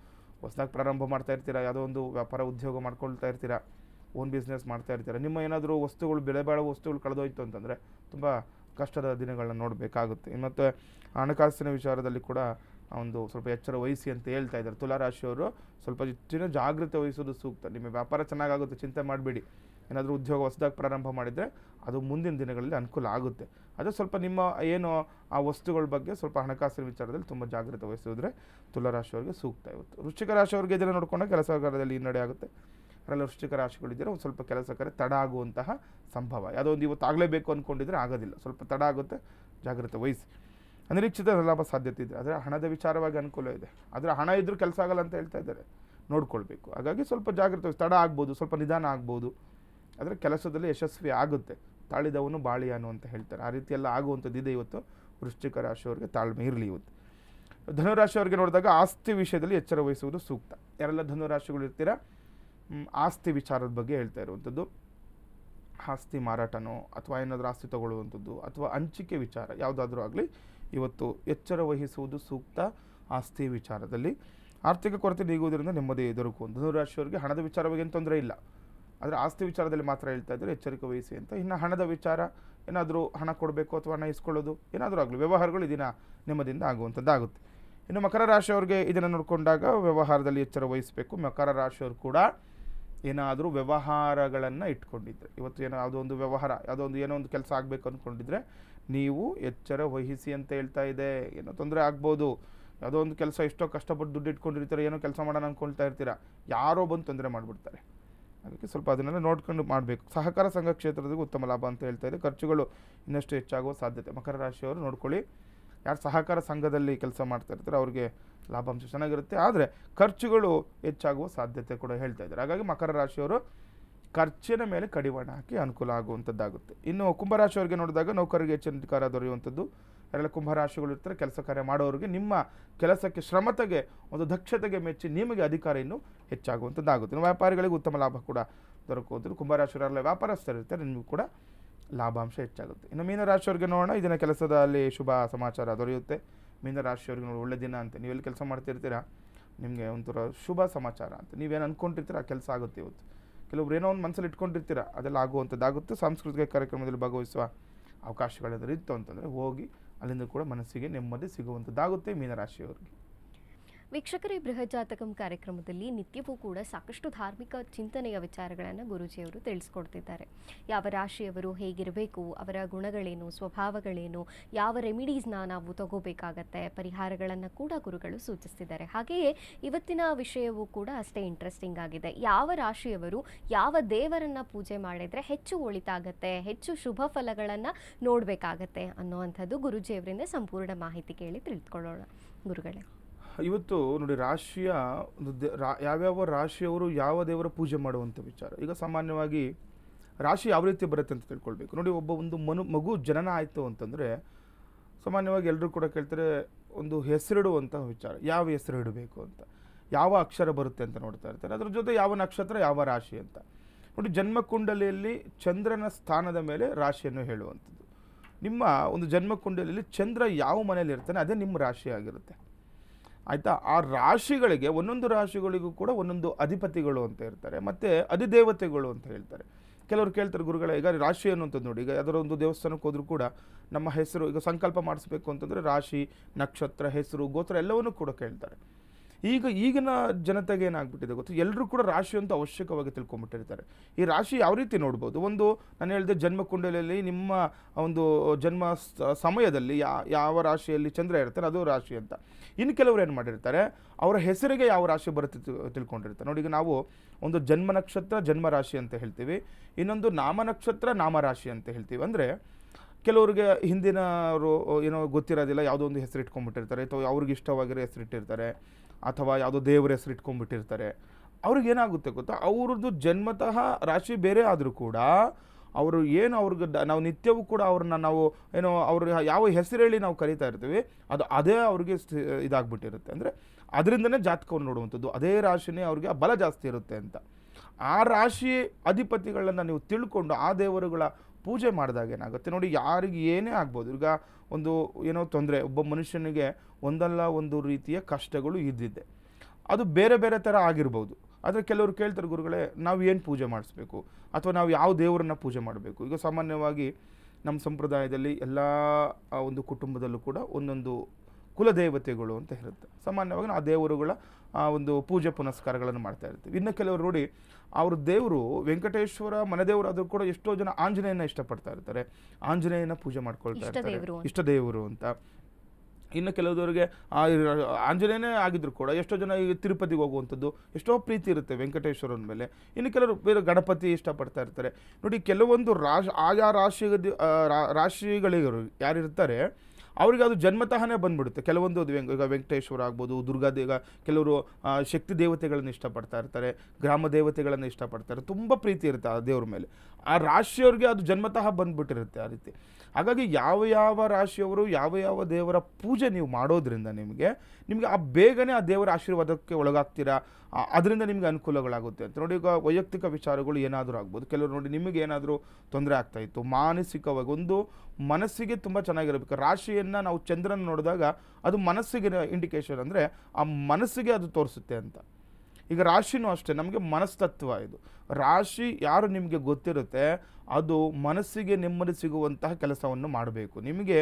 ಹೊಸದಾಗಿ ಪ್ರಾರಂಭ ಮಾಡ್ತಾ ಇರ್ತೀರಾ? ಯಾವುದೋ ಒಂದು ವ್ಯಾಪಾರ ಉದ್ಯೋಗ ಮಾಡ್ಕೊಳ್ತಾ ಇರ್ತೀರಾ? ಓನ್ ಬಿಸ್ನೆಸ್ ಮಾಡ್ತಾ ಇರ್ತಾರೆ. ನಿಮ್ಮ ಏನಾದರೂ ವಸ್ತುಗಳು, ಬೆಲೆ ಬಾಳೋ ವಸ್ತುಗಳು ಕಳೆದೋಯ್ತು ಅಂತಂದರೆ ತುಂಬ ಕಷ್ಟದ ದಿನಗಳನ್ನ ನೋಡಬೇಕಾಗುತ್ತೆ. ಮತ್ತು ಹಣಕಾಸಿನ ವಿಚಾರದಲ್ಲಿ ಕೂಡ ಒಂದು ಸ್ವಲ್ಪ ಎಚ್ಚರ ವಹಿಸಿ ಅಂತ ಹೇಳ್ತಾ ಇದ್ದಾರೆ. ತುಲಾರಾಶಿಯವರು ಸ್ವಲ್ಪ ಹೆಚ್ಚಿನ ಜಾಗೃತೆ ವಹಿಸೋದು ಸೂಕ್ತ. ನಿಮ್ಮ ವ್ಯಾಪಾರ ಚೆನ್ನಾಗಾಗುತ್ತೆ, ಚಿಂತೆ ಮಾಡಬೇಡಿ. ಏನಾದರೂ ಉದ್ಯೋಗ ಹೊಸದಾಗಿ ಪ್ರಾರಂಭ ಮಾಡಿದರೆ ಅದು ಮುಂದಿನ ದಿನಗಳಲ್ಲಿ ಅನುಕೂಲ ಆಗುತ್ತೆ. ಅದು ಸ್ವಲ್ಪ ನಿಮ್ಮ ಏನು ಆ ವಸ್ತುಗಳ ಬಗ್ಗೆ ಸ್ವಲ್ಪ ಹಣಕಾಸಿನ ವಿಚಾರದಲ್ಲಿ ತುಂಬ ಜಾಗ್ರತೆ ವಹಿಸಿದ್ರೆ ತುಲಾರಾಶಿಯವರಿಗೆ ಸೂಕ್ತ ಇವತ್ತು ವೃಶ್ಚಿಕ ರಾಶಿಯವರಿಗೆ ಇದನ್ನು ನೋಡಿಕೊಂಡ ಕೆಲಸಗಾರದಲ್ಲಿ ಹಿನ್ನಡೆ ಆಗುತ್ತೆ. ವೃಶ್ಚಿಕ ರಾಶಿಗಳಿದ್ದರೆ ಒಂದು ಸ್ವಲ್ಪ ಕೆಲಸ ಕರೆ, ತಡ ಆಗುವಂತಹ ಸಂಭವ. ಯಾವುದೊಂದು ಇವತ್ತು ಆಗಲೇಬೇಕು ಅಂದ್ಕೊಂಡಿದ್ರೆ ಆಗೋದಿಲ್ಲ. ಸ್ವಲ್ಪ ತಡ ಆಗುತ್ತೆ, ಜಾಗ್ರತೆ ವಹಿಸಿ. ಅನಿರೀಕ್ಷಿತ ಲಾಭ ಸಾಧ್ಯತೆ ಇದೆ ಆದರೆ ಹಣದ ವಿಚಾರವಾಗಿ ಅನುಕೂಲ ಇದೆ. ಆದರೆ ಹಣ ಇದ್ದರೂ ಕೆಲಸ ಆಗಲ್ಲ ಅಂತ ಹೇಳ್ತಾ ಇದ್ದಾರೆ. ನೋಡ್ಕೊಳ್ಬೇಕು. ಹಾಗಾಗಿ ಸ್ವಲ್ಪ ಜಾಗ್ರತೆ ತಡ ಆಗ್ಬೋದು, ಸ್ವಲ್ಪ ನಿಧಾನ ಆಗ್ಬೋದು. ಆದರೆ ಕೆಲಸದಲ್ಲಿ ಯಶಸ್ವಿ ಆಗುತ್ತೆ. ತಾಳಿದವನು ಬಾಳಿಯಾನು ಅಂತ ಹೇಳ್ತಾರೆ. ಆ ರೀತಿಯೆಲ್ಲ ಆಗುವಂಥದ್ದು ಇದೆ ಇವತ್ತು. ವೃಶ್ಚಿಕ ರಾಶಿಯವರಿಗೆ ತಾಳ್ಮೆ ಇರಲಿ ಇವತ್ತು. ಧನುರಾಶಿಯವರಿಗೆ ನೋಡಿದಾಗ ಆಸ್ತಿ ವಿಷಯದಲ್ಲಿ ಎಚ್ಚರ ವಹಿಸುವುದು ಸೂಕ್ತ. ಯಾರೆಲ್ಲ ಧನುರಾಶಿಗಳು ಇರ್ತೀರಾ? ಆಸ್ತಿ ವಿಚಾರದ ಬಗ್ಗೆ ಹೇಳ್ತಾ ಇರುವಂಥದ್ದು. ಆಸ್ತಿ ಮಾರಾಟನೋ ಅಥವಾ ಏನಾದರೂ ಆಸ್ತಿ ತಗೊಳ್ಳುವಂಥದ್ದು ಅಥವಾ ಹಂಚಿಕೆ ವಿಚಾರ ಯಾವುದಾದ್ರೂ ಆಗಲಿ ಇವತ್ತು ಎಚ್ಚರ ವಹಿಸುವುದು ಸೂಕ್ತ ಆಸ್ತಿ ವಿಚಾರದಲ್ಲಿ. ಆರ್ಥಿಕ ಕೊರತೆ ನೀಗುವುದರಿಂದ ನೆಮ್ಮದಿ ದೊರಕುವುದು ಧನುರಾಶಿಯವರಿಗೆ ಹಣದ ವಿಚಾರವಾಗಿ ಏನು ತೊಂದರೆ ಇಲ್ಲ. ಆದರೆ ಆಸ್ತಿ ವಿಚಾರದಲ್ಲಿ ಮಾತ್ರ ಹೇಳ್ತಾ ಇದ್ದಾರೆ ಎಚ್ಚರಿಕೆ ವಹಿಸಿ ಅಂತ. ಇನ್ನು ಹಣದ ವಿಚಾರ ಏನಾದರೂ ಹಣ ಕೊಡಬೇಕು ಅಥವಾ ಹಣ ಇಸ್ಕೊಳ್ಳೋದು ಏನಾದರೂ ಆಗಲಿ ವ್ಯವಹಾರಗಳು ಇದನ್ನು ನೆಮ್ಮದಿಯಿಂದ ಆಗುವಂಥದ್ದಾಗುತ್ತೆ. ಇನ್ನು ಮಕರ ರಾಶಿಯವರಿಗೆ ಇದನ್ನು ನೋಡಿಕೊಂಡಾಗ ವ್ಯವಹಾರದಲ್ಲಿ ಎಚ್ಚರ ವಹಿಸಬೇಕು. ಮಕರ ರಾಶಿಯವರು ಕೂಡ ಏನಾದರೂ ವ್ಯವಹಾರಗಳನ್ನು ಇಟ್ಕೊಂಡಿದ್ರೆ. ಇವತ್ತು ಏನೋ ಯಾವುದೋ ಒಂದು ವ್ಯವಹಾರ ಯಾವುದೋ ಏನೋ ಒಂದು ಕೆಲಸ ಆಗಬೇಕು ಅಂದ್ಕೊಂಡಿದ್ರೆ ನೀವು ಎಚ್ಚರ ವಹಿಸಿ ಅಂತ ಹೇಳ್ತಾ ಇದೆ. ಏನೋ ತೊಂದರೆ ಆಗ್ಬೋದು. ಯಾವುದೋ ಒಂದು ಕೆಲಸ ಎಷ್ಟೋ ಕಷ್ಟಪಟ್ಟು ದುಡ್ಡು ಇಟ್ಕೊಂಡಿರ್ತಾರೆ, ಏನೋ ಕೆಲಸ ಮಾಡೋಣ ಅಂದ್ಕೊಳ್ತಾ ಇರ್ತೀರಾ. ಯಾರೋ ಬಂದು ತೊಂದರೆ ಮಾಡಿಬಿಡ್ತಾರೆ. ಅದಕ್ಕೆ ಸ್ವಲ್ಪ ಅದನ್ನೆಲ್ಲ ನೋಡ್ಕೊಂಡು ಮಾಡಬೇಕು. ಸಹಕಾರ ಸಂಘ ಕ್ಷೇತ್ರದಲ್ಲಿ ಉತ್ತಮ ಲಾಭ ಅಂತ ಹೇಳ್ತಾ ಇದೆ. ಖರ್ಚುಗಳು ಇನ್ನಷ್ಟು ಹೆಚ್ಚಾಗುವ ಸಾಧ್ಯತೆ. ಮಕರ ರಾಶಿಯವರು ನೋಡ್ಕೊಳ್ಳಿ. ಯಾರು ಸಹಕಾರ ಸಂಘದಲ್ಲಿ ಕೆಲಸ ಮಾಡ್ತಾ ಇರ್ತಾರೆ, ಅವ್ರಿಗೆ ಲಾಭಾಂಶ ಚೆನ್ನಾಗಿರುತ್ತೆ. ಆದರೆ ಖರ್ಚುಗಳು ಹೆಚ್ಚಾಗುವ ಸಾಧ್ಯತೆ ಕೂಡ ಹೇಳ್ತಾ ಇದ್ದಾರೆ. ಹಾಗಾಗಿ ಮಕರ ರಾಶಿಯವರು ಖರ್ಚಿನ ಮೇಲೆ ಕಡಿವಾಣ ಹಾಕಿ ಅನುಕೂಲ ಆಗುವಂಥದ್ದಾಗುತ್ತೆ. ಇನ್ನು ಕುಂಭರಾಶಿಯವರಿಗೆ ನೋಡಿದಾಗ ನೌಕರರಿಗೆ ಹೆಚ್ಚಿನ ಅಧಿಕಾರ ದೊರೆಯುವಂಥದ್ದು. ಯಾರೆಲ್ಲ ಕುಂಭರಾಶಿಗಳು ಇರ್ತಾರೆ, ಕೆಲಸ ಕಾರ್ಯ ಮಾಡೋರಿಗೆ ನಿಮ್ಮ ಕೆಲಸಕ್ಕೆ ಶ್ರಮತೆಗೆ ಒಂದು ದಕ್ಷತೆಗೆ ಮೆಚ್ಚಿ ನಿಮಗೆ ಅಧಿಕಾರ ಇನ್ನೂ ಹೆಚ್ಚಾಗುವಂಥದ್ದಾಗುತ್ತೆ. ಇನ್ನು ವ್ಯಾಪಾರಿಗಳಿಗೆ ಉತ್ತಮ ಲಾಭ ಕೂಡ ದೊರಕುವಂಥದ್ದು. ಕುಂಭರಾಶಿಯವರೆಲ್ಲ ವ್ಯಾಪಾರಸ್ಥರಿರ್ತಾರೆ ನಿಮಗೂ ಕೂಡ ಲಾಭಾಂಶ ಹೆಚ್ಚಾಗುತ್ತೆ. ಇನ್ನು ಮೀನರಾಶಿಯವರಿಗೆ ನೋಡೋಣ. ಇದನ್ನ ಕೆಲಸದಲ್ಲಿ ಶುಭ ಸಮಾಚಾರ ದೊರೆಯುತ್ತೆ. ಮೀನರಾಶಿಯವರಿಗೆ ನೋಡಿ ಒಳ್ಳೆ ದಿನ ಅಂತ. ನೀವೆಲ್ಲಿ ಕೆಲಸ ಮಾಡ್ತಿರ್ತೀರಾ? ನಿಮಗೆ ಒಂಥರ ಶುಭ ಸಮಾಚಾರ ಅಂತ. ನೀವೇನು ಅಂದ್ಕೊಂಡಿರ್ತೀರ ಆ ಕೆಲಸ ಆಗುತ್ತೆ ಇವತ್ತು. ಕೆಲವೊಬ್ರು ಏನೋ ಒಂದು ಮನಸ್ಸಲ್ಲಿ ಇಟ್ಕೊಂಡಿರ್ತೀರ, ಅದೆಲ್ಲ ಆಗುವಂಥದ್ದಾಗುತ್ತೆ ಸಾಂಸ್ಕೃತಿಕ ಕಾರ್ಯಕ್ರಮದಲ್ಲಿ ಭಾಗವಹಿಸುವ ಅವಕಾಶಗಳೇನಾದ್ರು ಇತ್ತು ಅಂತಂದರೆ ಹೋಗಿ ಅಲ್ಲಿಂದ ಕೂಡ ಮನಸ್ಸಿಗೆ ನೆಮ್ಮದಿ ಸಿಗುವಂಥದ್ದಾಗುತ್ತೆ ಮೀನರಾಶಿಯವರಿಗೆ. ವೀಕ್ಷಕರೇ, ಬೃಹಜಾತಕಂ ಕಾರ್ಯಕ್ರಮದಲ್ಲಿ ನಿತ್ಯವೂ ಕೂಡ ಸಾಕಷ್ಟು ಧಾರ್ಮಿಕ ಚಿಂತನೆಯ ವಿಚಾರಗಳನ್ನು ಗುರುಜಿಯವರು ತಿಳಿಸ್ಕೊಡ್ತಿದ್ದಾರೆ. ಯಾವ ರಾಶಿಯವರು ಹೇಗಿರಬೇಕು, ಅವರ ಗುಣಗಳೇನು, ಸ್ವಭಾವಗಳೇನು, ಯಾವ ರೆಮಿಡೀಸ್ನ ನಾವು ತಗೋಬೇಕಾಗತ್ತೆ, ಪರಿಹಾರಗಳನ್ನು ಕೂಡ ಗುರುಗಳು ಸೂಚಿಸ್ತಿದ್ದಾರೆ. ಹಾಗೆಯೇ ಇವತ್ತಿನ ವಿಷಯವೂ ಕೂಡ ಅಷ್ಟೇ ಇಂಟ್ರೆಸ್ಟಿಂಗ್ ಆಗಿದೆ. ಯಾವ ರಾಶಿಯವರು ಯಾವ ದೇವರನ್ನ ಪೂಜೆ ಮಾಡಿದರೆ ಹೆಚ್ಚು ಒಳಿತಾಗತ್ತೆ, ಹೆಚ್ಚು ಶುಭ ಫಲಗಳನ್ನು ನೋಡಬೇಕಾಗತ್ತೆ ಅನ್ನುವಂಥದ್ದು ಗುರುಜಿಯವರಿಂದ ಸಂಪೂರ್ಣ ಮಾಹಿತಿ ಕೇಳಿ ತಿಳಿದುಕೊಳ್ಳೋಣ. ಗುರುಗಳೇ. ಇವತ್ತು ನೋಡಿ ರಾಶಿಯ ಯಾವ್ಯಾವ ರಾಶಿಯವರು ಯಾವ ದೇವರ ಪೂಜೆ ಮಾಡುವಂಥ ವಿಚಾರ. ಈಗ ಸಾಮಾನ್ಯವಾಗಿ ರಾಶಿ ಯಾವ ರೀತಿ ಬರುತ್ತೆ ಅಂತ ತಿಳ್ಕೊಳ್ಬೇಕು. ನೋಡಿ ಒಬ್ಬ ಒಂದು ಮನು ಮಗು ಜನನ ಆಯಿತು ಅಂತಂದರೆ ಸಾಮಾನ್ಯವಾಗಿ ಎಲ್ಲರೂ ಕೂಡ ಕೇಳ್ತಾರೆ ಒಂದು ಹೆಸರಿಡುವಂಥ ವಿಚಾರ. ಯಾವ ಹೆಸರು ಇಡಬೇಕು ಅಂತ. ಯಾವ ಅಕ್ಷರ ಬರುತ್ತೆ ಅಂತ ನೋಡ್ತಾ ಇರ್ತಾರೆ. ಅದ್ರ ಜೊತೆ ಯಾವ ನಕ್ಷತ್ರ, ಯಾವ ರಾಶಿ ಅಂತ. ನೋಡಿ ಜನ್ಮಕುಂಡಲಿಯಲ್ಲಿ ಚಂದ್ರನ ಸ್ಥಾನದ ಮೇಲೆ ರಾಶಿಯನ್ನು ಹೇಳುವಂಥದ್ದು. ನಿಮ್ಮ ಒಂದು ಜನ್ಮಕುಂಡಲಿಯಲ್ಲಿ ಚಂದ್ರ ಯಾವ ಮನೆಯಲ್ಲಿ ಇರ್ತಾನೆ ಅದೇ ನಿಮ್ಮ ರಾಶಿ ಆಗಿರುತ್ತೆ. ಆಯಿತಾ? ಆ ರಾಶಿಗಳಿಗೆ, ಒಂದೊಂದು ರಾಶಿಗಳಿಗೂ ಕೂಡ ಒಂದೊಂದು ಅಧಿಪತಿಗಳು ಅಂತ ಇರ್ತಾರೆ ಮತ್ತು ಅಧಿದೇವತೆಗಳು ಅಂತ ಹೇಳ್ತಾರೆ. ಕೆಲವರು ಕೇಳ್ತಾರೆ, ಗುರುಗಳ, ಈಗ ರಾಶಿ ಅನ್ನುವಂಥದ್ದು ನೋಡಿ, ಈಗ ಯಾವುದಾದ್ರು ಒಂದು ದೇವಸ್ಥಾನಕ್ಕೆ ಹೋದರೂ ಕೂಡ ನಮ್ಮ ಹೆಸರು ಈಗ ಸಂಕಲ್ಪ ಮಾಡಿಸ್ಬೇಕು ಅಂತಂದರೆ ರಾಶಿ, ನಕ್ಷತ್ರ, ಹೆಸರು, ಗೋತ್ರ ಎಲ್ಲವನ್ನೂ ಕೂಡ ಕೇಳ್ತಾರೆ. ಈಗ ಈಗಿನ ಜನತೆಗೆ ಏನಾಗ್ಬಿಟ್ಟಿದೆ ಗೊತ್ತು? ಎಲ್ಲರೂ ಕೂಡ ರಾಶಿ ಅಂತ ಅವಶ್ಯಕವಾಗಿ ತಿಳ್ಕೊಂಬಿಟ್ಟಿರ್ತಾರೆ. ಈ ರಾಶಿ ಯಾವ ರೀತಿ ನೋಡ್ಬೋದು? ಒಂದು ನಾನು ಹೇಳಿದೆ ಜನ್ಮ ಕುಂಡಲಿಯಲ್ಲಿ ನಿಮ್ಮ ಒಂದು ಜನ್ಮ ಸಮಯದಲ್ಲಿ ಯಾವ ರಾಶಿಯಲ್ಲಿ ಚಂದ್ರ ಇರ್ತಾರೆ ಅದು ರಾಶಿ ಅಂತ. ಇನ್ನು ಕೆಲವರು ಏನು ಮಾಡಿರ್ತಾರೆ? ಅವರ ಹೆಸರಿಗೆ ಯಾವ ರಾಶಿ ಬರುತ್ತೆ ತಿಳ್ಕೊಂಡಿರ್ತಾರೆ. ನೋಡಿ ಈಗ ನಾವು ಒಂದು ಜನ್ಮ ನಕ್ಷತ್ರ, ಜನ್ಮ ರಾಶಿ ಅಂತ ಹೇಳ್ತೀವಿ. ಇನ್ನೊಂದು ನಾಮ ನಕ್ಷತ್ರ, ನಾಮ ರಾಶಿ ಅಂತ ಹೇಳ್ತೀವಿ. ಅಂದರೆ ಕೆಲವರಿಗೆ ಹಿಂದಿನವರು ಏನೋ ಗೊತ್ತಿರೋದಿಲ್ಲ, ಯಾವುದೋ ಒಂದು ಹೆಸರು ಇಟ್ಕೊಂಡ್ಬಿಟ್ಟಿರ್ತಾರೆ ಅಥವಾ ಅವ್ರಿಗೆ ಇಷ್ಟವಾಗಿರೋ ಹೆಸರು ಇಟ್ಟಿರ್ತಾರೆ. ಅಥವಾ ಯಾವುದೋ ದೇವರ ಹೆಸರು ಇಟ್ಕೊಂಡ್ಬಿಟ್ಟಿರ್ತಾರೆ. ಅವ್ರಿಗೆ ಏನಾಗುತ್ತೆ ಗೊತ್ತಾ? ಅವ್ರದ್ದು ಜನ್ಮತಃ ರಾಶಿ ಬೇರೆ ಆದರೂ ಕೂಡ ಅವರು ಏನು ಅವ್ರಿಗೆ ನಾವು ನಿತ್ಯವೂ ಕೂಡ ಅವ್ರನ್ನ ನಾವು ಏನೋ ಅವ್ರ ಯಾವ ಹೆಸರು ಹೇಳಿ ನಾವು ಕರಿತಾ ಇರ್ತೀವಿ, ಅದು ಅದೇ ಅವ್ರಿಗೆ ಇದಾಗ್ಬಿಟ್ಟಿರುತ್ತೆ. ಅಂದರೆ ಅದರಿಂದನೇ ಜಾತಕವನ್ನು ನೋಡುವಂಥದ್ದು. ಅದೇ ರಾಶಿನೇ ಅವ್ರಿಗೆ ಆ ಬಲ ಜಾಸ್ತಿ ಇರುತ್ತೆ ಅಂತ. ಆ ರಾಶಿ ಅಧಿಪತಿಗಳನ್ನು ನೀವು ತಿಳ್ಕೊಂಡು ಆ ದೇವರುಗಳ ಪೂಜೆ ಮಾಡಿದಾಗ ಏನಾಗುತ್ತೆ? ನೋಡಿ, ಯಾರಿಗೆ ಏನೇ ಆಗ್ಬೋದು, ಈಗ ಒಂದು ಏನೋ ತೊಂದರೆ, ಒಬ್ಬ ಮನುಷ್ಯನಿಗೆ ಒಂದಲ್ಲ ಒಂದು ರೀತಿಯ ಕಷ್ಟಗಳು ಇದ್ದಿದ್ದೆ. ಅದು ಬೇರೆ ಬೇರೆ ಥರ ಆಗಿರ್ಬೋದು. ಆದರೆ ಕೆಲವರು ಕೇಳ್ತಾರೆ, ಗುರುಗಳೇ, ನಾವು ಏನು ಪೂಜೆ ಮಾಡಿಸ್ಬೇಕು? ಅಥವಾ ನಾವು ಯಾವ ದೇವರನ್ನ ಪೂಜೆ ಮಾಡಬೇಕು? ಈಗ ಸಾಮಾನ್ಯವಾಗಿ ನಮ್ಮ ಸಂಪ್ರದಾಯದಲ್ಲಿ ಎಲ್ಲ ಒಂದು ಕುಟುಂಬದಲ್ಲೂ ಕೂಡ ಒಂದೊಂದು ಕುಲದೇವತೆಗಳು ಅಂತ ಇರುತ್ತೆ. ಸಾಮಾನ್ಯವಾಗಿ ಆ ದೇವರುಗಳ ಆ ಒಂದು ಪೂಜೆ ಪುನಸ್ಕಾರಗಳನ್ನು ಮಾಡ್ತಾ ಇರ್ತೀವಿ. ಇನ್ನು ಕೆಲವರು ನೋಡಿ ಅವ್ರ ದೇವರು ವೆಂಕಟೇಶ್ವರ ಮನೆದೇವರು ಆದರೂ ಕೂಡ ಎಷ್ಟೋ ಜನ ಆಂಜನೇಯನ ಇಷ್ಟಪಡ್ತಾ ಇರ್ತಾರೆ. ಆಂಜನೇಯನ ಪೂಜೆ ಮಾಡ್ಕೊಳ್ತಾ ಇರ್ತಾರೆ. ಇಷ್ಟ ದೇವರು ಅಂತ. ಇನ್ನು ಕೆಲವರಿಗೆ ಆಂಜನೇಯನೇ ಆಗಿದ್ರು ಕೂಡ ಎಷ್ಟೋ ಜನ ಈಗ ತಿರುಪತಿಗೆ ಹೋಗುವಂಥದ್ದು ಎಷ್ಟೋ ಪ್ರೀತಿ ಇರುತ್ತೆ ವೆಂಕಟೇಶ್ವರನ ಮೇಲೆ. ಇನ್ನು ಕೆಲವರು ಬೇರೆ ಗಣಪತಿ ಇಷ್ಟಪಡ್ತಾ ಇರ್ತಾರೆ. ನೋಡಿ ಕೆಲವೊಂದು ರಾಶ್ ಆಯಾ ರಾಶಿ ರಾಶಿಗಳಿಗರು ಯಾರಿರ್ತಾರೆ ಅವರಿಗೆ ಅದು ಜನ್ಮತಃನೇ ಬಂದ್ಬಿಡುತ್ತೆ. ಕೆಲವೊಂದು ಅದು ಈಗ ವೆಂಕಟೇಶ್ವರ ಆಗ್ಬೋದು ದುರ್ಗಾದೇವ ಕೆಲವರು ಶಕ್ತಿ ದೇವತೆಗಳನ್ನು ಇಷ್ಟಪಡ್ತಾ ಇರ್ತಾರೆ, ಗ್ರಾಮ ದೇವತೆಗಳನ್ನು ಇಷ್ಟಪಡ್ತಾರೆ. ತುಂಬ ಪ್ರೀತಿ ಇರುತ್ತೆ ಆ ದೇವ್ರ ಮೇಲೆ. ಆ ರಾಶಿಯವ್ರಿಗೆ ಅದು ಜನ್ಮತಃ ಬಂದ್ಬಿಟ್ಟಿರುತ್ತೆ ಆ ರೀತಿ. ಹಾಗಾಗಿ ಯಾವ ಯಾವ ರಾಶಿಯವರು, ಯಾವ ಯಾವ ದೇವರ ಪೂಜೆ ನೀವು ಮಾಡೋದ್ರಿಂದ ನಿಮಗೆ ನಿಮಗೆ ಆ ಬೇಗನೆ ಆ ದೇವರ ಆಶೀರ್ವಾದಕ್ಕೆ ಒಳಗಾಗ್ತೀರಾ? ಅದರಿಂದ ನಿಮಗೆ ಅನುಕೂಲಗಳಾಗುತ್ತೆ ಅಂತ. ನೋಡಿ, ಈಗ ವೈಯಕ್ತಿಕ ವಿಚಾರಗಳು ಏನಾದರೂ ಆಗ್ಬೋದು. ಕೆಲವರು ನೋಡಿ, ನಿಮಗೆ ಏನಾದರೂ ತೊಂದರೆ ಆಗ್ತಾ ಇತ್ತು, ಮಾನಸಿಕವಾಗಿ ಒಂದು ಮನಸ್ಸಿಗೆ ತುಂಬ ಚೆನ್ನಾಗಿರಬೇಕು. ರಾಶಿಯನ್ನು ನಾವು ಚಂದ್ರನ ನೋಡಿದಾಗ ಅದು ಮನಸ್ಸಿಗೆ ಇಂಡಿಕೇಶನ್ ಅಂದರೆ ಆ ಮನಸ್ಸಿಗೆ ಅದು ತೋರಿಸುತ್ತೆ ಅಂತ. ಈಗ ರಾಶಿನೂ ಅಷ್ಟೇ, ನಮಗೆ ಮನಸ್ತತ್ವ ಇದು. ರಾಶಿ ಯಾರು ನಿಮಗೆ ಗೊತ್ತಿರುತ್ತೆ, ಅದು ಮನಸ್ಸಿಗೆ ನೆಮ್ಮದಿ ಸಿಗುವಂತಹ ಕೆಲಸವನ್ನು ಮಾಡಬೇಕು. ನಿಮಗೆ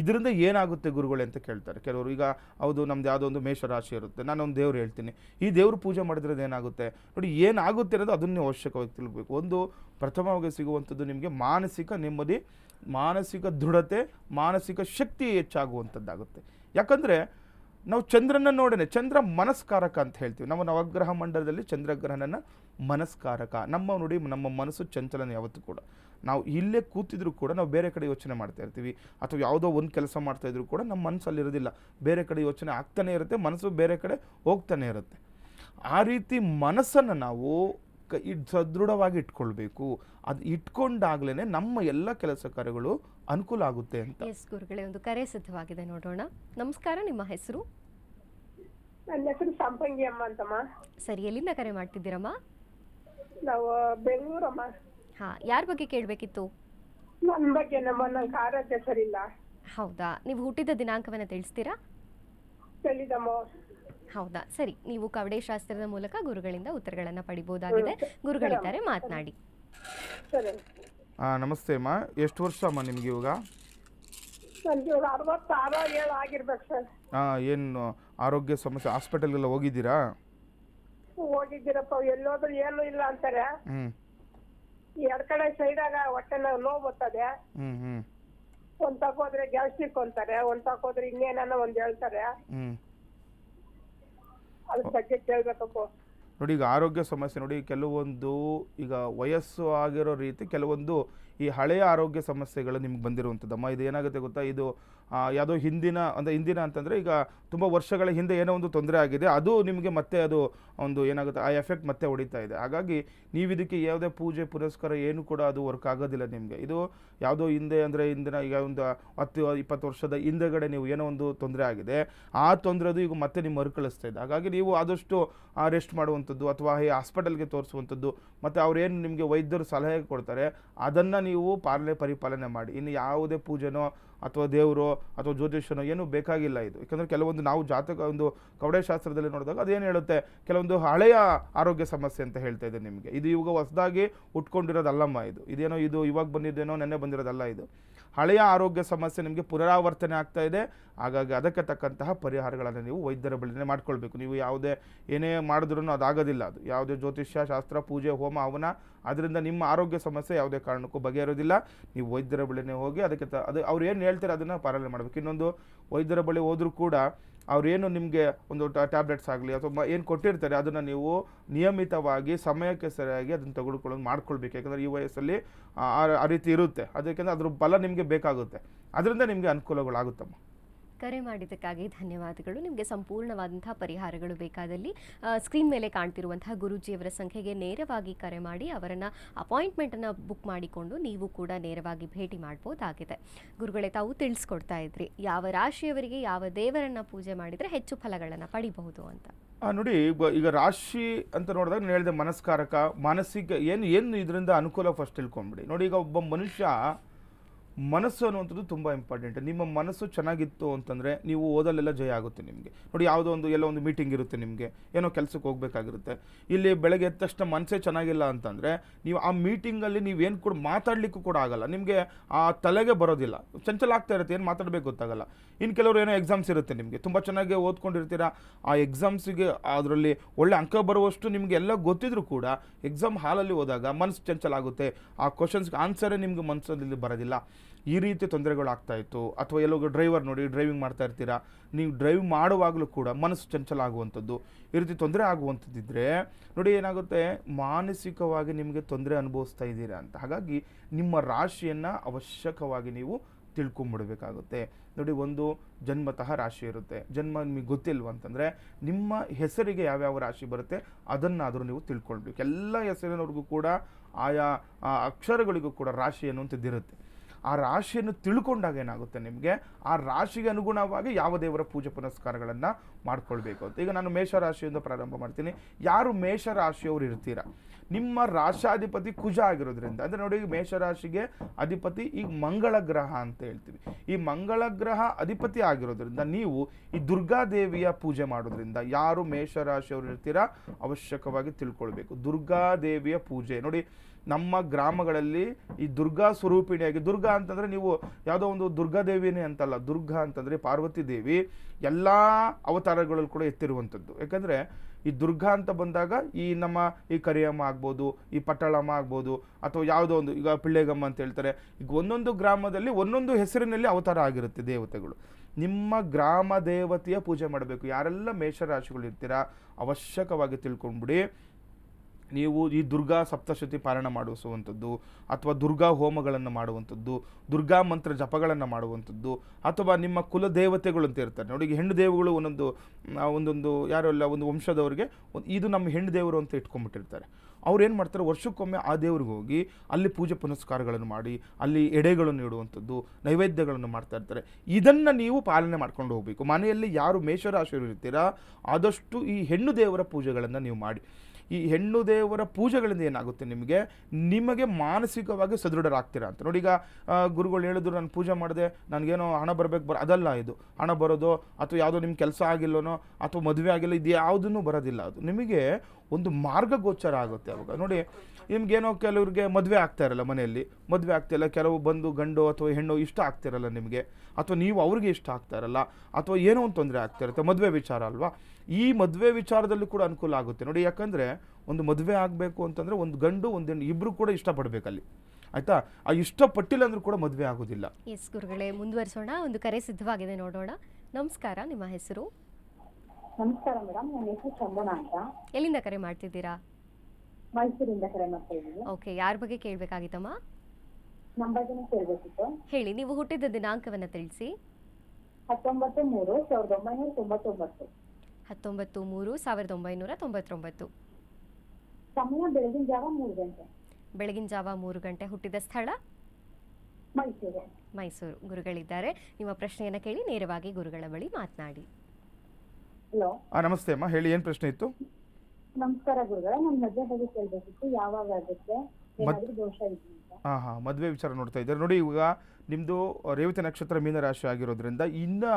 ಇದರಿಂದ ಏನಾಗುತ್ತೆ ಗುರುಗಳೇ ಅಂತ ಕೇಳ್ತಾರೆ. ಕೆಲವರು, ಈಗ ಹೌದು, ನಮ್ದು ಯಾವುದೋ ಒಂದು ಮೇಷರಾಶಿ ಇರುತ್ತೆ ನಾನು ಒಂದು ದೇವ್ರು ಹೇಳ್ತೀನಿ. ಈ ದೇವ್ರು ಪೂಜೆ ಮಾಡಿದ್ರದ್ದು ಏನಾಗುತ್ತೆ? ನೋಡಿ ಏನಾಗುತ್ತೆ ಅನ್ನೋದು ಅದನ್ನೇ ಅವಶ್ಯಕವಾಗಿ ತಿಳ್ಬೇಕು. ಒಂದು, ಪ್ರಥಮವಾಗಿ ಸಿಗುವಂಥದ್ದು ನಿಮಗೆ ಮಾನಸಿಕ ನೆಮ್ಮದಿ, ಮಾನಸಿಕ ದೃಢತೆ, ಮಾನಸಿಕ ಶಕ್ತಿ ಹೆಚ್ಚಾಗುವಂಥದ್ದಾಗುತ್ತೆ. ಯಾಕಂದರೆ ನಾವು ಚಂದ್ರನ ನೋಡೇನೆ. ಚಂದ್ರ ಮನಸ್ಕಾರಕ ಅಂತ ಹೇಳ್ತೀವಿ. ನಮ್ಮ ನವಗ್ರಹ ಮಂಡಲದಲ್ಲಿ ಚಂದ್ರಗ್ರಹಣನ ಮನಸ್ಕಾರಕ. ನಮ್ಮ ನೋಡಿ, ನಮ್ಮ ಮನಸ್ಸು ಚಂಚಲನ ಯಾವತ್ತು ಕೂಡ. ನಾವು ಇಲ್ಲೇ ಕೂತಿದ್ರು ಕೂಡ ನಾವು ಬೇರೆ ಕಡೆ ಯೋಚನೆ ಮಾಡ್ತಾ ಇರ್ತೀವಿ. ಅಥವಾ ಯಾವುದೋ ಒಂದು ಕೆಲಸ ಮಾಡ್ತಾ ಇದ್ರು ಕೂಡ ನಮ್ಮ ಮನಸ್ಸಲ್ಲಿರೋದಿಲ್ಲ ಬೇರೆ ಕಡೆ ಯೋಚನೆ ಆಗ್ತಾನೆ ಇರುತ್ತೆ, ಮನಸ್ಸು ಬೇರೆ ಕಡೆ ಹೋಗ್ತಾನೆ ಇರುತ್ತೆ. ಆ ರೀತಿ ಮನಸ್ಸನ್ನು ನಾವು ಸದೃಢವಾಗಿ ಇಟ್ಕೊಳ್ಬೇಕು. ಅದು ಇಟ್ಕೊಂಡಾಗ್ಲೇ ನಮ್ಮ ಎಲ್ಲ ಕೆಲಸ ಕಾರ್ಯಗಳು ಅನುಕೂಲ ಆಗುತ್ತೆ ಅಂತ. ಎಸ್ ಗುರುಗಳೇ ಒಂದು ಕರೆ ಸಿದ್ಧವಾಗಿದೆ ನೋಡೋಣ. ನಮಸ್ಕಾರ ನಿಮ್ಮ ಹೆಸರು? ನನ್ನ ಹೆಸರು ಸಂಪಂಗಿ ಅಮ್ಮ ಅಂತಮ್ಮ. ಸರಿ ಎಲ್ಲಿಂದ ಕರೆ ಮಾಡ್ತಿದ್ದೀರಮ್ಮ? ನಾವು ಬೆಂಗಳೂರಮ್ಮ. ಹಾ ಯಾರ ಬಗ್ಗೆ ಕೇಳಬೇಕಿತ್ತು? ನನ್ನ ಬಗ್ಗೆ ನಮ್ಮ ನನ್ನ ಆರೋಗ್ಯ ಸರಿಯಿಲ್ಲ ಹೌದಾ? ನೀವು ಹುಟ್ಟಿದ ದಿನಾಂಕವನ್ನು ತಿಳಿಸ್ತೀರಾ? ತಿಳಿದಮ್ಮ. ಹೌದಾ? ಸರಿ ನೀವು ಕವಡೆ ಶಾಸ್ತ್ರದ ಮೂಲಕ ಗುರುಗಳಿಂದ ಉತ್ತರಗಳನ್ನು ಪಡಿಬಹುದಾಗಿದೆ ಗುರುಗಳಿದ್ದಾರೆ ಮಾತನಾಡಿ. ಸರಿ. ಹಾಂ ನಮಸ್ತೆ ಅಮ್ಮ. ಎಷ್ಟು ವರ್ಷ ಅಮ್ಮ ನಿಮ್ಗೆ ಇವಾಗ? ನನಗೆ ಅರವತ್ತಾರು ಏಳು ಆಗಿರ್ಬೇಕು ಸರ್. ಹಾಂ ಏನು ಆರೋಗ್ಯ ಸಮಸ್ಯೆ ಹಾಸ್ಪಿಟಲ್ಗೆಲ್ಲ ಹೋಗಿದ್ದೀರಾ? ಹೋಗಿದ್ದೀರಪ್ಪ ಎಲ್ಲೋದ್ರು ಏನು ಇಲ್ಲ ಅಂತಾರೆ. ಹ್ಞೂ ಎರಡ್ ಕಡೆ ಸೈಡಾಗ ಹೊಟ್ಟೆ ನೋವು ಬರ್ತದೆ. ಹ್ಞೂ ಹ್ಞೂ ಒಂದ್ ತಕೋದ್ರೆ ಗ್ಯಾಸ್ಟ್ರಿಕ್ ಅಂತಾರೆ ಒಂದ್ ತಕೋದ್ರೆ ಇನ್ನೇನೋ ಒಂದ್ ಹೇಳ್ತಾರೆ. ಹ್ಞೂ ಅದ್ರ ಬಗ್ಗೆ ಕೇಳ್ಬೇಕಪ್ಪ. ನೋಡಿ, ಈಗ ಆರೋಗ್ಯ ಸಮಸ್ಯೆ ನೋಡಿ, ಕೆಲವೊಂದು ಈಗ ವಯಸ್ಸು ಆಗಿರೋ ರೀತಿ ಕೆಲವೊಂದು ಈ ಹಳೆಯ ಆರೋಗ್ಯ ಸಮಸ್ಯೆಗಳು ನಿಮ್ಗೆ ಬಂದಿರುವಂಥದ್ದಮ್ಮ. ಇದು ಏನಾಗುತ್ತೆ ಗೊತ್ತಾ? ಇದು ಯಾವುದೋ ಹಿಂದಿನ, ಅಂದರೆ ಹಿಂದಿನ ಅಂತಂದರೆ ಈಗ ತುಂಬ ವರ್ಷಗಳ ಹಿಂದೆ ಏನೋ ಒಂದು ತೊಂದರೆ ಆಗಿದೆ. ಅದು ನಿಮಗೆ ಮತ್ತೆ ಅದು ಒಂದು ಏನಾಗುತ್ತೆ, ಆ ಎಫೆಕ್ಟ್ ಮತ್ತೆ ಹೊಡಿತಾ ಇದೆ. ಹಾಗಾಗಿ ನೀವು ಇದಕ್ಕೆ ಯಾವುದೇ ಪೂಜೆ ಪುರಸ್ಕಾರ ಏನು ಕೂಡ ಅದು ವರ್ಕ್ ಆಗೋದಿಲ್ಲ ನಿಮಗೆ. ಇದು ಯಾವುದೋ ಹಿಂದೆ ಅಂದರೆ ಹಿಂದಿನ ಈಗ ಒಂದು ಹತ್ತು, ಇಪ್ಪತ್ತು ವರ್ಷದ ಹಿಂದೆಗಡೆ ನೀವು ಏನೋ ಒಂದು ತೊಂದರೆ ಆಗಿದೆ. ಆ ತೊಂದರೆದು ಈಗ ಮತ್ತೆ ನಿಮ್ಮ ಮರುಕಳಿಸ್ತಾ ಇದೆ. ಹಾಗಾಗಿ ನೀವು ಆದಷ್ಟು ರೆಸ್ಟ್ ಮಾಡುವಂಥದ್ದು ಅಥವಾ ಈ ಹಾಸ್ಪಿಟಲ್ಗೆ ತೋರಿಸುವಂಥದ್ದು ಮತ್ತು ಅವ್ರೇನು ನಿಮಗೆ ವೈದ್ಯರು ಸಲಹೆ ಕೊಡ್ತಾರೆ, ಅದನ್ನು ನೀವು ಪಾಲನೆ ಪರಿಪಾಲನೆ ಮಾಡಿ. ಇನ್ನು ಯಾವುದೇ ಪೂಜೆನೋ ಅಥವಾ ದೇವರೋ ಅಥವಾ ಜ್ಯೋತಿಷ್ಯನೋ ಏನೂ ಬೇಕಾಗಿಲ್ಲ ಇದು. ಯಾಕಂದರೆ ಕೆಲವೊಂದು ನಾವು ಜಾತಕ ಒಂದು ಕವಡೆ ಶಾಸ್ತ್ರದಲ್ಲಿ ನೋಡಿದಾಗ ಅದೇನು ಹೇಳುತ್ತೆ? ಕೆಲವೊಂದು ಹಳೆಯ ಆರೋಗ್ಯ ಸಮಸ್ಯೆ ಅಂತ ಹೇಳ್ತಾ ಇದೆ ನಿಮಗೆ. ಇದು ಇವಾಗ ಹೊಸದಾಗಿ ಉಟ್ಕೊಂಡಿರೋದಲ್ಲಮ್ಮ ಇದು. ಇದೇನೋ ಇದು ಇವಾಗ ಬಂದಿದ್ದೇನೋ, ನೆನ್ನೆ ಬಂದಿರೋದಲ್ಲ ಇದು. ಹಳೆಯ ಆರೋಗ್ಯ ಸಮಸ್ಯೆ ನಿಮಗೆ ಪುನರಾವರ್ತನೆ ಆಗ್ತಾ ಇದೆ. ಹಾಗಾಗಿ ಅದಕ್ಕೆ ತಕ್ಕಂತಹ ಪರಿಹಾರಗಳನ್ನು ನೀವು ವೈದ್ಯರ ಬಳಿನೇ ಮಾಡ್ಕೊಳ್ಬೇಕು. ನೀವು ಯಾವುದೇ ಏನೇ ಮಾಡಿದ್ರೂ ಅದಾಗೋದಿಲ್ಲ ಅದು. ಯಾವುದೇ ಜ್ಯೋತಿಷ್ಯ, ಶಾಸ್ತ್ರ, ಪೂಜೆ, ಹೋಮ ಅವನ ಅದರಿಂದ ನಿಮ್ಮ ಆರೋಗ್ಯ ಸಮಸ್ಯೆ ಯಾವುದೇ ಕಾರಣಕ್ಕೂ ಬಗೆಹರೋದಿಲ್ಲ ನೀವು ವೈದ್ಯರ ಬಳಿನೇ ಹೋಗಿ ಅದಕ್ಕೆ ತ ಅದು ಅವ್ರು ಏನು ಹೇಳ್ತಾರೆ ಅದನ್ನು ಪಾಲನೆ ಮಾಡಬೇಕು. ಇನ್ನೊಂದು ವೈದ್ಯರ ಬಳಿ ಹೋದರೂ ಕೂಡ ಅವ್ರೇನು ನಿಮಗೆ ಒಂದು ಟ್ಯಾಬ್ಲೆಟ್ಸ್ ಆಗಲಿ ಅಥವಾ ಏನು ಕೊಟ್ಟಿರ್ತಾರೆ, ಅದನ್ನು ನೀವು ನಿಯಮಿತವಾಗಿ ಸಮಯಕ್ಕೆ ಸರಿಯಾಗಿ ಅದನ್ನು ತೆಗೆದುಕೊಳ್ಳೋದು ಮಾಡ್ಕೊಳ್ಬೇಕು. ಯಾಕಂದರೆ ಈ ವಯಸ್ಸಲ್ಲಿ, ಆ ರೀತಿ ಇರುತ್ತೆ. ಅದಕ್ಕೆಂದ್ರೆ ಅದ್ರ ಬಲ ನಿಮಗೆ ಬೇಕಾಗುತ್ತೆ. ಅದರಿಂದ ನಿಮಗೆ ಅನುಕೂಲಗಳಾಗುತ್ತಮ್ಮ. ಕರೆ ಮಾಡಿದ್ದಕ್ಕಾಗಿ ಧನ್ಯವಾದಗಳು. ನಿಮಗೆ ಸಂಪೂರ್ಣವಾದಂತಹ ಪರಿಹಾರಗಳು ಬೇಕಾದಲ್ಲಿ ಸ್ಕ್ರೀನ್ ಮೇಲೆ ಕಾಣ್ತಿರುವಂತಹ ಗುರುಜಿಯವರ ಸಂಖ್ಯೆಗೆ ನೇರವಾಗಿ ಕರೆ ಮಾಡಿ ಅವರನ್ನು ಅಪಾಯಿಂಟ್ಮೆಂಟನ್ನು ಬುಕ್ ಮಾಡಿಕೊಂಡು ನೀವು ಕೂಡ ನೇರವಾಗಿ ಭೇಟಿ ಮಾಡ್ಬೋದಾಗಿದೆ. ಗುರುಗಳೇ, ತಾವು ತಿಳಿಸ್ಕೊಡ್ತಾ ಇದ್ರಿ. ಯಾವ ರಾಶಿಯವರಿಗೆ ಯಾವ ದೇವರನ್ನ ಪೂಜೆ ಮಾಡಿದರೆ ಹೆಚ್ಚು ಫಲಗಳನ್ನು ಪಡಿಬಹುದು ಅಂತ. ನೋಡಿ ಈಗ- ರಾಶಿ ಅಂತ ನೋಡಿದಾಗ ನಾನು ಹೇಳಿದೆ ಮನಸ್ಕಾರಕ, ಮಾನಸಿಕ, ಏನು ಏನು ಇದರಿಂದ ಅನುಕೂಲ ಫಸ್ಟ್ ತಿಳ್ಕೊಂಬಿಡಿ. ನೋಡಿ, ಈಗ ಒಬ್ಬ ಮನುಷ್ಯ ಮನಸ್ಸು ಅನ್ನುವಂಥದ್ದು ತುಂಬ ಇಂಪಾರ್ಟೆಂಟ್ ನಿಮ್ಮ ಮನಸ್ಸು ಚೆನ್ನಾಗಿತ್ತು ಅಂತಂದರೆ ನೀವು ಓದಲ್ಲೆಲ್ಲ ಜಯ ಆಗುತ್ತೆ ನಿಮಗೆ. ನೋಡಿ, ಯಾವುದೋ ಒಂದು, ಎಲ್ಲೋ ಒಂದು ಮೀಟಿಂಗ್ ಇರುತ್ತೆ ನಿಮಗೆ. ಏನೋ ಕೆಲಸಕ್ಕೆ ಹೋಗಬೇಕಾಗಿರುತ್ತೆ. ಇಲ್ಲಿ ಬೆಳಗ್ಗೆ ಎದ್ದ ತಕ್ಷಣ ಮನಸ್ಸೇ ಚೆನ್ನಾಗಿಲ್ಲ ಅಂತಂದರೆ ನೀವು ಆ ಮೀಟಿಂಗಲ್ಲಿ ನೀವೇನು ಕೂಡ ಮಾತಾಡಲಿಕ್ಕೂ ಕೂಡ ಆಗಲ್ಲ. ನಿಮಗೆ ಆ ತಲೆಗೆ ಬರೋದಿಲ್ಲ. ಚಂಚಲ ಆಗ್ತಾ ಇರುತ್ತೆ, ಏನು ಮಾತಾಡಬೇಕು ಗೊತ್ತಾಗಲ್ಲ. ಇನ್ನು ಕೆಲವರು ಏನೋ ಎಕ್ಸಾಮ್ಸ್ ಇರುತ್ತೆ ನಿಮಗೆ. ತುಂಬ ಚೆನ್ನಾಗಿ ಓದ್ಕೊಂಡಿರ್ತೀರ. ಆ ಎಕ್ಸಾಮ್ಸಿಗೆ ಅದರಲ್ಲಿ ಒಳ್ಳೆ ಅಂಕ ಬರುವಷ್ಟು ನಿಮಗೆ ಎಲ್ಲ ಗೊತ್ತಿದ್ರು ಕೂಡ ಎಕ್ಸಾಮ್ ಹಾಲಲ್ಲಿ ಹೋದಾಗ ಮನಸ್ಸು ಚಂಚಲ ಆಗುತ್ತೆ. ಆ ಕ್ವಶನ್ಸ್ಗೆ ಆನ್ಸರೇ ನಿಮಗೆ ಮನಸ್ಸಲ್ಲಿ ಬರೋದಿಲ್ಲ. ಈ ರೀತಿ ತೊಂದರೆಗಳು ಆಗ್ತಾ ಇತ್ತು. ಅಥವಾ ಎಲ್ಲೋ ಡ್ರೈವರ್ ನೋಡಿ ಡ್ರೈವಿಂಗ್ ಮಾಡ್ತಾ ಇರ್ತೀರಾ, ನೀವು ಡ್ರೈವ್ ಮಾಡುವಾಗಲೂ ಕೂಡ ಮನಸ್ಸು ಚಂಚಲ ಆಗುವಂಥದ್ದು ಈ ರೀತಿ ತೊಂದರೆ ಆಗುವಂಥದ್ದಿದ್ದರೆ ನೋಡಿ ಏನಾಗುತ್ತೆ, ಮಾನಸಿಕವಾಗಿ ನಿಮಗೆ ತೊಂದರೆ ಅನುಭವಿಸ್ತಾ ಇದ್ದೀರಾ ಅಂತ. ಹಾಗಾಗಿ ನಿಮ್ಮ ರಾಶಿಯನ್ನು ಅವಶ್ಯಕವಾಗಿ ನೀವು ತಿಳ್ಕೊಂಬಿಡಬೇಕಾಗುತ್ತೆ. ನೋಡಿ ಒಂದು ಜನ್ಮತಃ ರಾಶಿ ಇರುತ್ತೆ. ಜನ್ಮ ನಿಮಗೆ ಗೊತ್ತಿಲ್ವ ಅಂತಂದರೆ, ನಿಮ್ಮ ಹೆಸರಿಗೆ ಯಾವ್ಯಾವ ರಾಶಿ ಬರುತ್ತೆ ಅದನ್ನಾದರೂ ನೀವು ತಿಳ್ಕೊಳ್ಬೇಕು. ಎಲ್ಲ ಹೆಸರಿನವ್ರಿಗೂ ಕೂಡ ಆಯಾ ಅಕ್ಷರಗಳಿಗೂ ಕೂಡ ರಾಶಿ ಅನ್ನುವಂಥದ್ದಿರುತ್ತೆ. ಆ ರಾಶಿಯನ್ನು ತಿಳ್ಕೊಂಡಾಗ ಏನಾಗುತ್ತೆ ನಿಮಗೆ? ಆ ರಾಶಿಗೆ ಅನುಗುಣವಾಗಿ ಯಾವ ದೇವರ ಪೂಜೆ ಪುನಸ್ಕಾರಗಳನ್ನು ಮಾಡ್ಕೊಳ್ಬೇಕು ಅಂತ. ಈಗ ನಾನು ಮೇಷ ರಾಶಿಯಿಂದ ಪ್ರಾರಂಭ ಮಾಡ್ತೀನಿ. ಯಾರು ಮೇಷ ರಾಶಿಯವರು ಇರ್ತೀರಾ? ನಿಮ್ಮ ರಾಶಾಧಿಪತಿ ಕುಜ ಆಗಿರೋದ್ರಿಂದ, ಅಂದರೆ ನೋಡಿ ಮೇಷರಾಶಿಗೆ ಅಧಿಪತಿ ಈಗ ಮಂಗಳ ಗ್ರಹ ಅಂತ ಹೇಳ್ತೀವಿ. ಈ ಮಂಗಳ ಗ್ರಹ ಅಧಿಪತಿ ಆಗಿರೋದ್ರಿಂದ ನೀವು ಈ ದುರ್ಗಾದೇವಿಯ ಪೂಜೆ ಮಾಡೋದ್ರಿಂದ ಯಾರು ಮೇಷರಾಶಿಯವರು ಇರ್ತೀರಾ ಅವಶ್ಯಕವಾಗಿ ತಿಳ್ಕೊಳ್ಬೇಕು. ದುರ್ಗಾದೇವಿಯ ಪೂಜೆ, ನೋಡಿ ನಮ್ಮ ಗ್ರಾಮಗಳಲ್ಲಿ ಈ ದುರ್ಗಾ ಸ್ವರೂಪಿಣಿಯಾಗಿ, ದುರ್ಗಾ ಅಂತಂದರೆ ನೀವು ಯಾವುದೋ ಒಂದು ದುರ್ಗಾದೇವಿನೇ ಅಂತಲ್ಲ, ದುರ್ಗಾ ಅಂತಂದರೆ ಪಾರ್ವತಿ ದೇವಿ, ಎಲ್ಲ ಅವತಾರಗಳಲ್ಲಿ ಕೂಡ ಎತ್ತಿರುವಂಥದ್ದು. ಯಾಕಂದರೆ ಈ ದುರ್ಗಾ ಅಂತ ಬಂದಾಗ ಈ ನಮ್ಮ ಈ ಕರಿಯಮ್ಮ ಆಗ್ಬೋದು, ಈ ಪಟ್ಟಳಮ್ಮ ಆಗ್ಬೋದು, ಅಥವಾ ಯಾವುದೋ ಒಂದು ಈಗ ಪಿಳ್ಳೆಗಮ್ಮ ಅಂತ ಹೇಳ್ತಾರೆ, ಈಗ ಒಂದೊಂದು ಗ್ರಾಮದಲ್ಲಿ ಒಂದೊಂದು ಹೆಸರಿನಲ್ಲಿ ಅವತಾರ ಆಗಿರುತ್ತೆ ದೇವತೆಗಳು. ನಿಮ್ಮ ಗ್ರಾಮ ದೇವತೆಯ ಪೂಜೆ ಮಾಡಬೇಕು. ಯಾರೆಲ್ಲ ಮೇಷರಾಶಿಗಳು ಇರ್ತೀರಾ ಅವಶ್ಯಕವಾಗಿ ತಿಳ್ಕೊಂಡ್ಬಿಡಿ. ನೀವು ಈ ದುರ್ಗಾ ಸಪ್ತಶತಿ ಪಾರಾಯಣ ಮಾಡಿಸುವಂಥದ್ದು, ಅಥವಾ ದುರ್ಗಾ ಹೋಮಗಳನ್ನು ಮಾಡುವಂಥದ್ದು, ದುರ್ಗಾ ಮಂತ್ರ ಜಪಗಳನ್ನು ಮಾಡುವಂಥದ್ದು, ಅಥವಾ ನಿಮ್ಮ ಕುಲ ದೇವತೆಗಳು ಅಂತ ಇರ್ತಾರೆ. ನೋಡಿ ಹೆಣ್ಣು ದೇವಗಳು ಒಂದೊಂದು ಒಂದೊಂದು ಯಾರೆಲ್ಲ ಒಂದು ವಂಶದವರಿಗೆ ಇದು ನಮ್ಮ ಹೆಣ್ಣು ದೇವರು ಅಂತ ಇಟ್ಕೊಂಡ್ಬಿಟ್ಟಿರ್ತಾರೆ. ಅವ್ರು ಏನು ಮಾಡ್ತಾರೆ, ವರ್ಷಕ್ಕೊಮ್ಮೆ ಆ ದೇವ್ರಿಗೆ ಹೋಗಿ ಅಲ್ಲಿ ಪೂಜೆ ಪುನಸ್ಕಾರಗಳನ್ನು ಮಾಡಿ, ಅಲ್ಲಿ ಎಡೆಗಳನ್ನು ಇಡುವಂಥದ್ದು ನೈವೇದ್ಯಗಳನ್ನು ಮಾಡ್ತಾ ಇರ್ತಾರೆ. ಇದನ್ನು ನೀವು ಪಾಲನೆ ಮಾಡ್ಕೊಂಡು ಹೋಗಬೇಕು. ಮನೆಯಲ್ಲಿ ಯಾರು ಮೇಷರಾಶಿಯರು ಇರ್ತೀರಾ, ಆದಷ್ಟು ಈ ಹೆಣ್ಣು ದೇವರ ಪೂಜೆಗಳನ್ನು ನೀವು ಮಾಡಿ. ಈ ಹೆಣ್ಣು ದೇವರ ಪೂಜೆಗಳಿಂದ ಏನಾಗುತ್ತೆ ನಿಮಗೆ? ನಿಮಗೆ ಮಾನಸಿಕವಾಗಿ ಸದೃಢರಾಗ್ತೀರಾ ಅಂತ. ನೋಡಿ ಈಗ ಗುರುಗಳು ಹೇಳಿದ್ರು, ನಾನು ಪೂಜೆ ಮಾಡಿದೆ, ನನಗೇನೋ ಹಣ ಬರಬೇಕು, ಬರ ಅದಲ್ಲ ಇದು. ಹಣ ಬರೋದು, ಅಥವಾ ಯಾವುದೋ ನಿಮ್ಮ ಕೆಲಸ ಆಗಿಲ್ಲನೋ, ಅಥವಾ ಮದುವೆ ಆಗಿಲ್ಲ ಇದು ಯಾವುದನ್ನು ಬರೋದಿಲ್ಲ ಅದು. ನಿಮಗೆ ಒಂದು ಮಾರ್ಗ ಗೋಚರ ಆಗುತ್ತೆ ಅವಾಗ. ನೋಡಿ ನಿಮ್ಗೇನೋ ಕೆಲವ್ರಿಗೆ ಮದುವೆ ಆಗ್ತಾ ಇರಲ್ಲ ಮನೆಯಲ್ಲಿ. ಮದುವೆ ಆಗ್ತಿಲ್ಲ ಕೆಲವು ಬಂದು ಗಂಡು ಅಥವಾ ಹೆಣ್ಣು ಇಷ್ಟ ಆಗ್ತಿರಲ್ಲ ನಿಮಗೆ. ಅಥವಾ ನೀವು ಅವ್ರಿಗೆ ಇಷ್ಟ ಆಗ್ತಾ ಇರಲ್ಲ ಅಥವಾ ಏನೋ ಒಂದು ತೊಂದರೆ ಆಗ್ತಾ ಇರುತ್ತೆ ಮದುವೆ ವಿಚಾರ ಅಲ್ವಾ? ಈ ಮದುವೆ ವಿಚಾರದಲ್ಲಿ ಕೂಡ ಅನುಕೂಲ ಆಗುತ್ತೆ. ನೋಡಿ ಯಾಕಂದರೆ ಒಂದು ಮದುವೆ ಆಗಬೇಕು ಅಂತಂದರೆ ಒಂದು ಗಂಡು ಒಂದು ಹೆಣ್ಣು ಇಬ್ಬರು ಕೂಡ ಇಷ್ಟಪಡಬೇಕಲ್ಲಿ ಆಯಿತಾ? ಆ ಇಷ್ಟಪಟ್ಟಿಲ್ಲ ಅಂದ್ರೂ ಕೂಡ ಮದುವೆ ಆಗೋದಿಲ್ಲ. ಎಸ್ ಗುರುಗಳೇ ಮುಂದುವರಿಸೋಣ. ಒಂದು ಕರೆ ಸಿದ್ಧವಾಗಿದೆ ನೋಡೋಣ. ನಮಸ್ಕಾರ ನಿಮ್ಮ ಹೆಸರು? ನಮಸ್ಕಾರ ಮೇಡಮ್. ನನ್ನ ಹೆಸರು ಚಂದನ ಅಂತ. ಎಲ್ಲಿಂದ ಕರೆ ಮಾಡ್ತಿದ್ದೀರಾ? ಮೈಸೂರಿಂದ ಕರೆ ಮಾಡ್ತಾ ಇದ್ದೀನಿ. ಓಕೆ ಯಾರ ಬಗ್ಗೆ ಕೇಳಬೇಕಾಗಿತ್ತಮ್ಮ? ನಮ್ಮ ಬಗ್ಗೆನೇ ಕೇಳಬೇಕಿತ್ತು. ಹೇಳಿ ನೀವು ಹುಟ್ಟಿದ ದಿನಾಂಕವನ್ನ ತಿಳಿಸಿ. ಹತ್ತೊಂಬತ್ತು ಮೂರು ಸಾವಿರದ ಒಂಬೈನೂರ ತೊಂಬತ್ತೊಂಬತ್ತು. ಹತ್ತೊಂಬತ್ತು ಮೂರು ಸಾವಿರದ ಒಂಬೈನೂರ ತೊಂಬತ್ತೊಂಬತ್ತು. ಸಮಯ ಬೆಳಗಿನ ಜಾವ ಮೂರು ಗಂಟೆ. ಬೆಳಗಿನ ಜಾವ ಮೂರು ಗಂಟೆ ಹುಟ್ಟಿದ ಸ್ಥಳ? ಮೈಸೂರು. ಮೈಸೂರು. ಗುರುಗಳಿದ್ದಾರೆ. ನಿಮ್ಮ ಪ್ರಶ್ನೆಯನ್ನ ಕೇಳಿ ನೇರವಾಗಿ ಗುರುಗಳ ಬಳಿ ಮಾತನಾಡಿ. ಹಲೋ. ಆ ನಮಸ್ತೆ ಅಮ್ಮ. ಹೇಳಿ ಏನು ಪ್ರಶ್ನೆ ಇತ್ತು? ನಮಸ್ಕಾರ ಗುರುಗಳೇ ನಮ್ಮ ಮದುವೆ ಬಗ್ಗೆ ಕೇಳ್ಬೇಕಿತ್ತು ಯಾವಾಗ ಆಗುತ್ತೆ ಏನಾದ್ರೂ ದೋಷ ಅಂತ. ಹಾಂ ಹಾಂ ಮದುವೆ ವಿಚಾರ ನೋಡ್ತಾ ಇದ್ದಾರೆ. ನೋಡಿ, ಇವಾಗ ನಿಮ್ಮದು ರೇವತಿ ನಕ್ಷತ್ರ ಮೀನರಾಶಿ ಆಗಿರೋದ್ರಿಂದ ಇನ್ನು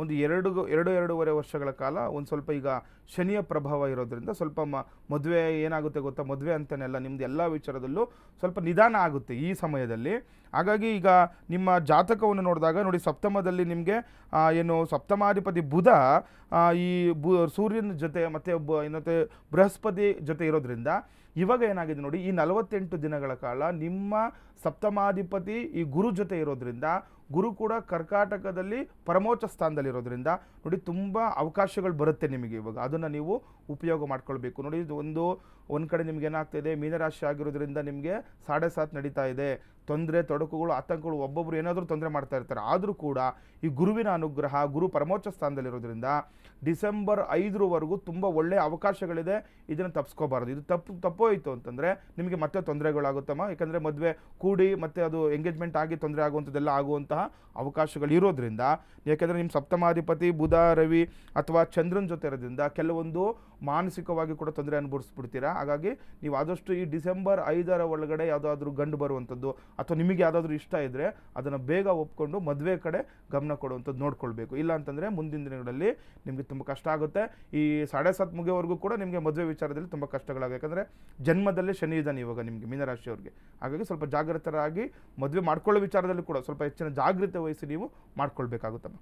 ಒಂದು ಎರಡು ಎರಡು, ಎರಡೂವರೆ ವರ್ಷಗಳ ಕಾಲ ಒಂದು ಸ್ವಲ್ಪ ಈಗ ಶನಿಯ ಪ್ರಭಾವ ಇರೋದ್ರಿಂದ ಸ್ವಲ್ಪ ಮ, ಮದುವೆ ಏನಾಗುತ್ತೆ ಗೊತ್ತಾ? ಮದುವೆ ಅಂತನೆಲ್ಲ ನಿಮ್ಮದು ಎಲ್ಲ ವಿಚಾರದಲ್ಲೂ ಸ್ವಲ್ಪ ನಿಧಾನ ಆಗುತ್ತೆ ಈ ಸಮಯದಲ್ಲಿ. ಹಾಗಾಗಿ ಈಗ ನಿಮ್ಮ ಜಾತಕವನ್ನು ನೋಡಿದಾಗ, ನೋಡಿ, ಸಪ್ತಮದಲ್ಲಿ ನಿಮಗೆ ಏನು ಸಪ್ತಮಾಧಿಪತಿ ಬುಧ ಈ ಬು, ಸೂರ್ಯನ ಜೊತೆ ಮತ್ತು ಬ ಏನತ್ತೆ ಬೃಹಸ್ಪತಿ ಜೊತೆ ಇರೋದ್ರಿಂದ ಇವಾಗ ಏನಾಗಿದೆ ನೋಡಿ, ಈ ನಲವತ್ತೆಂಟು ದಿನಗಳ ಕಾಲ ನಿಮ್ಮ lá ಸಪ್ತಮಾಧಿಪತಿ ಈ ಗುರು ಜೊತೆ ಇರೋದ್ರಿಂದ, ಗುರು ಕೂಡ ಕರ್ಕಾಟಕದಲ್ಲಿ ಪರಮೋಚ್ಚ ಸ್ಥಾನದಲ್ಲಿರೋದ್ರಿಂದ, ನೋಡಿ ತುಂಬ ಅವಕಾಶಗಳು ಬರುತ್ತೆ ನಿಮಗೆ ಇವಾಗ. ಅದನ್ನು ನೀವು ಉಪಯೋಗ ಮಾಡ್ಕೊಳ್ಬೇಕು. ನೋಡಿ ಇದು ಒಂದು ಒಂದು ಕಡೆ ನಿಮ್ಗೆ ಏನಾಗ್ತಿದೆ ಮೀನರಾಶಿ ಆಗಿರೋದ್ರಿಂದ ನಿಮಗೆ ಸಾಡೆ ಸಾತ್ ನಡೀತಾ ಇದೆ. ತೊಂದರೆ, ತೊಡಕುಗಳು, ಆತಂಕಗಳು ಒಬ್ಬೊಬ್ಬರು ಏನಾದರೂ ತೊಂದರೆ ಮಾಡ್ತಾ ಇರ್ತಾರೆ. ಆದರೂ ಕೂಡ ಈ ಗುರುವಿನ ಅನುಗ್ರಹ, ಗುರು ಪರಮೋಚ್ಚ ಸ್ಥಾನದಲ್ಲಿರೋದ್ರಿಂದ ಡಿಸೆಂಬರ್ ಐದರವರೆಗೂ ತುಂಬ ಒಳ್ಳೆಯ ಅವಕಾಶಗಳಿದೆ. ಇದನ್ನು ತಪ್ಪಿಸ್ಕೋಬಾರ್ದು ಇದು ತಪ್ಪು, ತಪ್ಪೋಯಿತು ಅಂತಂದರೆ ನಿಮಗೆ ಮತ್ತೆ ತೊಂದರೆಗಳಾಗುತ್ತಮ್ಮ. ಯಾಕಂದರೆ ಮದುವೆ ಕೂಡಿ ಮತ್ತೆ ಅದು ಎಂಗೇಜ್ಮೆಂಟ್ ಆಗಿ ತೊಂದರೆ ಆಗುವಂಥದ್ದೆಲ್ಲ ಆಗುವಂತಹ ಅವಕಾಶಗಳು ಇರೋದ್ರಿಂದ, ಯಾಕೆಂದರೆ ನಿಮ್ಮ ಸಪ್ತಮಾಧಿಪತಿ, ಬುಧ, ರವಿ ಅಥವಾ ಚಂದ್ರನ ಜೊತೆ ಇರೋದ್ರಿಂದ ಕೆಲವೊಂದು ಮಾನಸಿಕವಾಗಿ ಕೂಡ ತೊಂದರೆ ಅನುಭವಿಸ್ಬಿಡ್ತೀರಾ? ಹಾಗಾಗಿ ನೀವು ಆದಷ್ಟು ಈ ಡಿಸೆಂಬರ್ ಐದರ ಒಳಗಡೆ ಯಾವುದಾದ್ರೂ ಗಂಡು ಬರುವಂಥದ್ದು ಅಥವಾ ನಿಮಗೆ ಯಾವುದಾದ್ರೂ ಇಷ್ಟ ಇದ್ದರೆ ಅದನ್ನು ಬೇಗ ಒಪ್ಕೊಂಡು ಮದುವೆ ಕಡೆ ಗಮನ ಕೊಡುವಂಥದ್ದು ನೋಡ್ಕೊಳ್ಬೇಕು. ಇಲ್ಲ ಅಂತಂದರೆ ಮುಂದಿನ ದಿನಗಳಲ್ಲಿ ನಿಮಗೆ ತುಂಬ ಕಷ್ಟ ಆಗುತ್ತೆ. ಈ ಸಾಡೆ ಸಾತ್ ಮುಗಿಯೋವರೆಗೂ ಕೂಡ ನಿಮಗೆ ಮದುವೆ ವಿಚಾರದಲ್ಲಿ ತುಂಬ ಕಷ್ಟಗಳಾಗುತ್ತೆ. ಯಾಕಂದರೆ ಜನ್ಮದಲ್ಲೇ ಶನಿ ಇದ್ದಾನೆ ಇವಾಗ ನಿಮಗೆ ಮೀನರಾಶಿಯವ್ರಿಗೆ ಹಾಗಾಗಿ ಸ್ವಲ್ಪ ಜಾಗೃತರಾಗಿ ಮದುವೆ ಮಾಡ್ಕೊಳ್ಳೋ ವಿಚಾರದಲ್ಲಿ ಕೂಡ ಸ್ವಲ್ಪ ಹೆಚ್ಚಿನ ಜಾಗೃತೆ ವಹಿಸಿ ನೀವು ಮಾಡ್ಕೊಳ್ಬೇಕಾಗುತ್ತಮ್ಮ.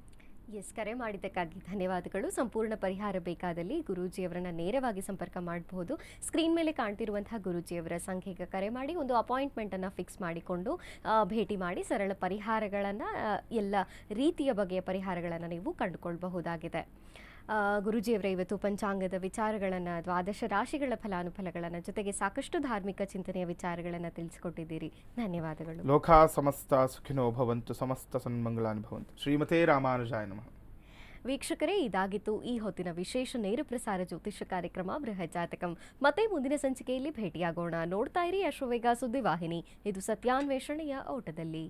ಎಸ್ ಕರೆ ಮಾಡಿದ್ದಕ್ಕಾಗಿ ಧನ್ಯವಾದಗಳು. ಸಂಪೂರ್ಣ ಪರಿಹಾರ ಬೇಕಾದಲ್ಲಿ ಗುರೂಜಿಯವರನ್ನ ನೇರವಾಗಿ ಸಂಪರ್ಕ ಮಾಡಬಹುದು. ಸ್ಕ್ರೀನ್ ಮೇಲೆ ಕಾಣ್ತಿರುವಂತಹ ಗುರೂಜಿಯವರ ಸಂಖ್ಯೆಗೆ ಕರೆ ಮಾಡಿ ಒಂದು ಅಪಾಯಿಂಟ್ಮೆಂಟನ್ನು ಫಿಕ್ಸ್ ಮಾಡಿಕೊಂಡು ಭೇಟಿ ಮಾಡಿ ಸರಳ ಪರಿಹಾರಗಳನ್ನು ಎಲ್ಲ ರೀತಿಯ ಬಗೆಯ ಪರಿಹಾರಗಳನ್ನು ನೀವು ಕಂಡುಕೊಳ್ಬಹುದಾಗಿದೆ. ಆ, ಗುರೂಜಿಯವರೇ ಇವತ್ತು ಪಂಚಾಂಗದ ವಿಚಾರಗಳನ್ನು ದ್ವಾದಶ ರಾಶಿಗಳ ಫಲಾನುಫಲಗಳನ್ನು ಜೊತೆಗೆ ಸಾಕಷ್ಟು ಧಾರ್ಮಿಕ ಚಿಂತನೆಯ ವಿಚಾರಗಳನ್ನು ತಿಳಿಸಿಕೊಟ್ಟಿದ್ದೀರಿ. ಧನ್ಯವಾದಗಳು. ಲೋಕ ಸಮಸ್ತ ಸುಖಿನೋ ಭವಂತು ಸಮಸ್ತ ಸನ್ಮಂಗಳಾನಿ ಭವಂತು. ಶ್ರೀಮತೇ ರಾಮಾನುಜಾಯ ನಮಃ. ವೀಕ್ಷಕರೇ ಇದಾಗಿತ್ತು ಈ ಹೊತ್ತಿನ ವಿಶೇಷ ನೇರ ಪ್ರಸಾರ ಜ್ಯೋತಿಷ ಕಾರ್ಯಕ್ರಮ ಬೃಹತ್ ಜಾತಕಂ. ಮತ್ತೆ ಮುಂದಿನ ಸಂಚಿಕೆಯಲ್ಲಿ ಭೇಟಿಯಾಗೋಣ. ನೋಡ್ತಾ ಇರಿ ಅಶ್ವವೇಗ ಸುದ್ದಿವಾಹಿನಿ. ಇದು ಸತ್ಯಾನ್ವೇಷಣೆಯ ಓಟದಲ್ಲಿ.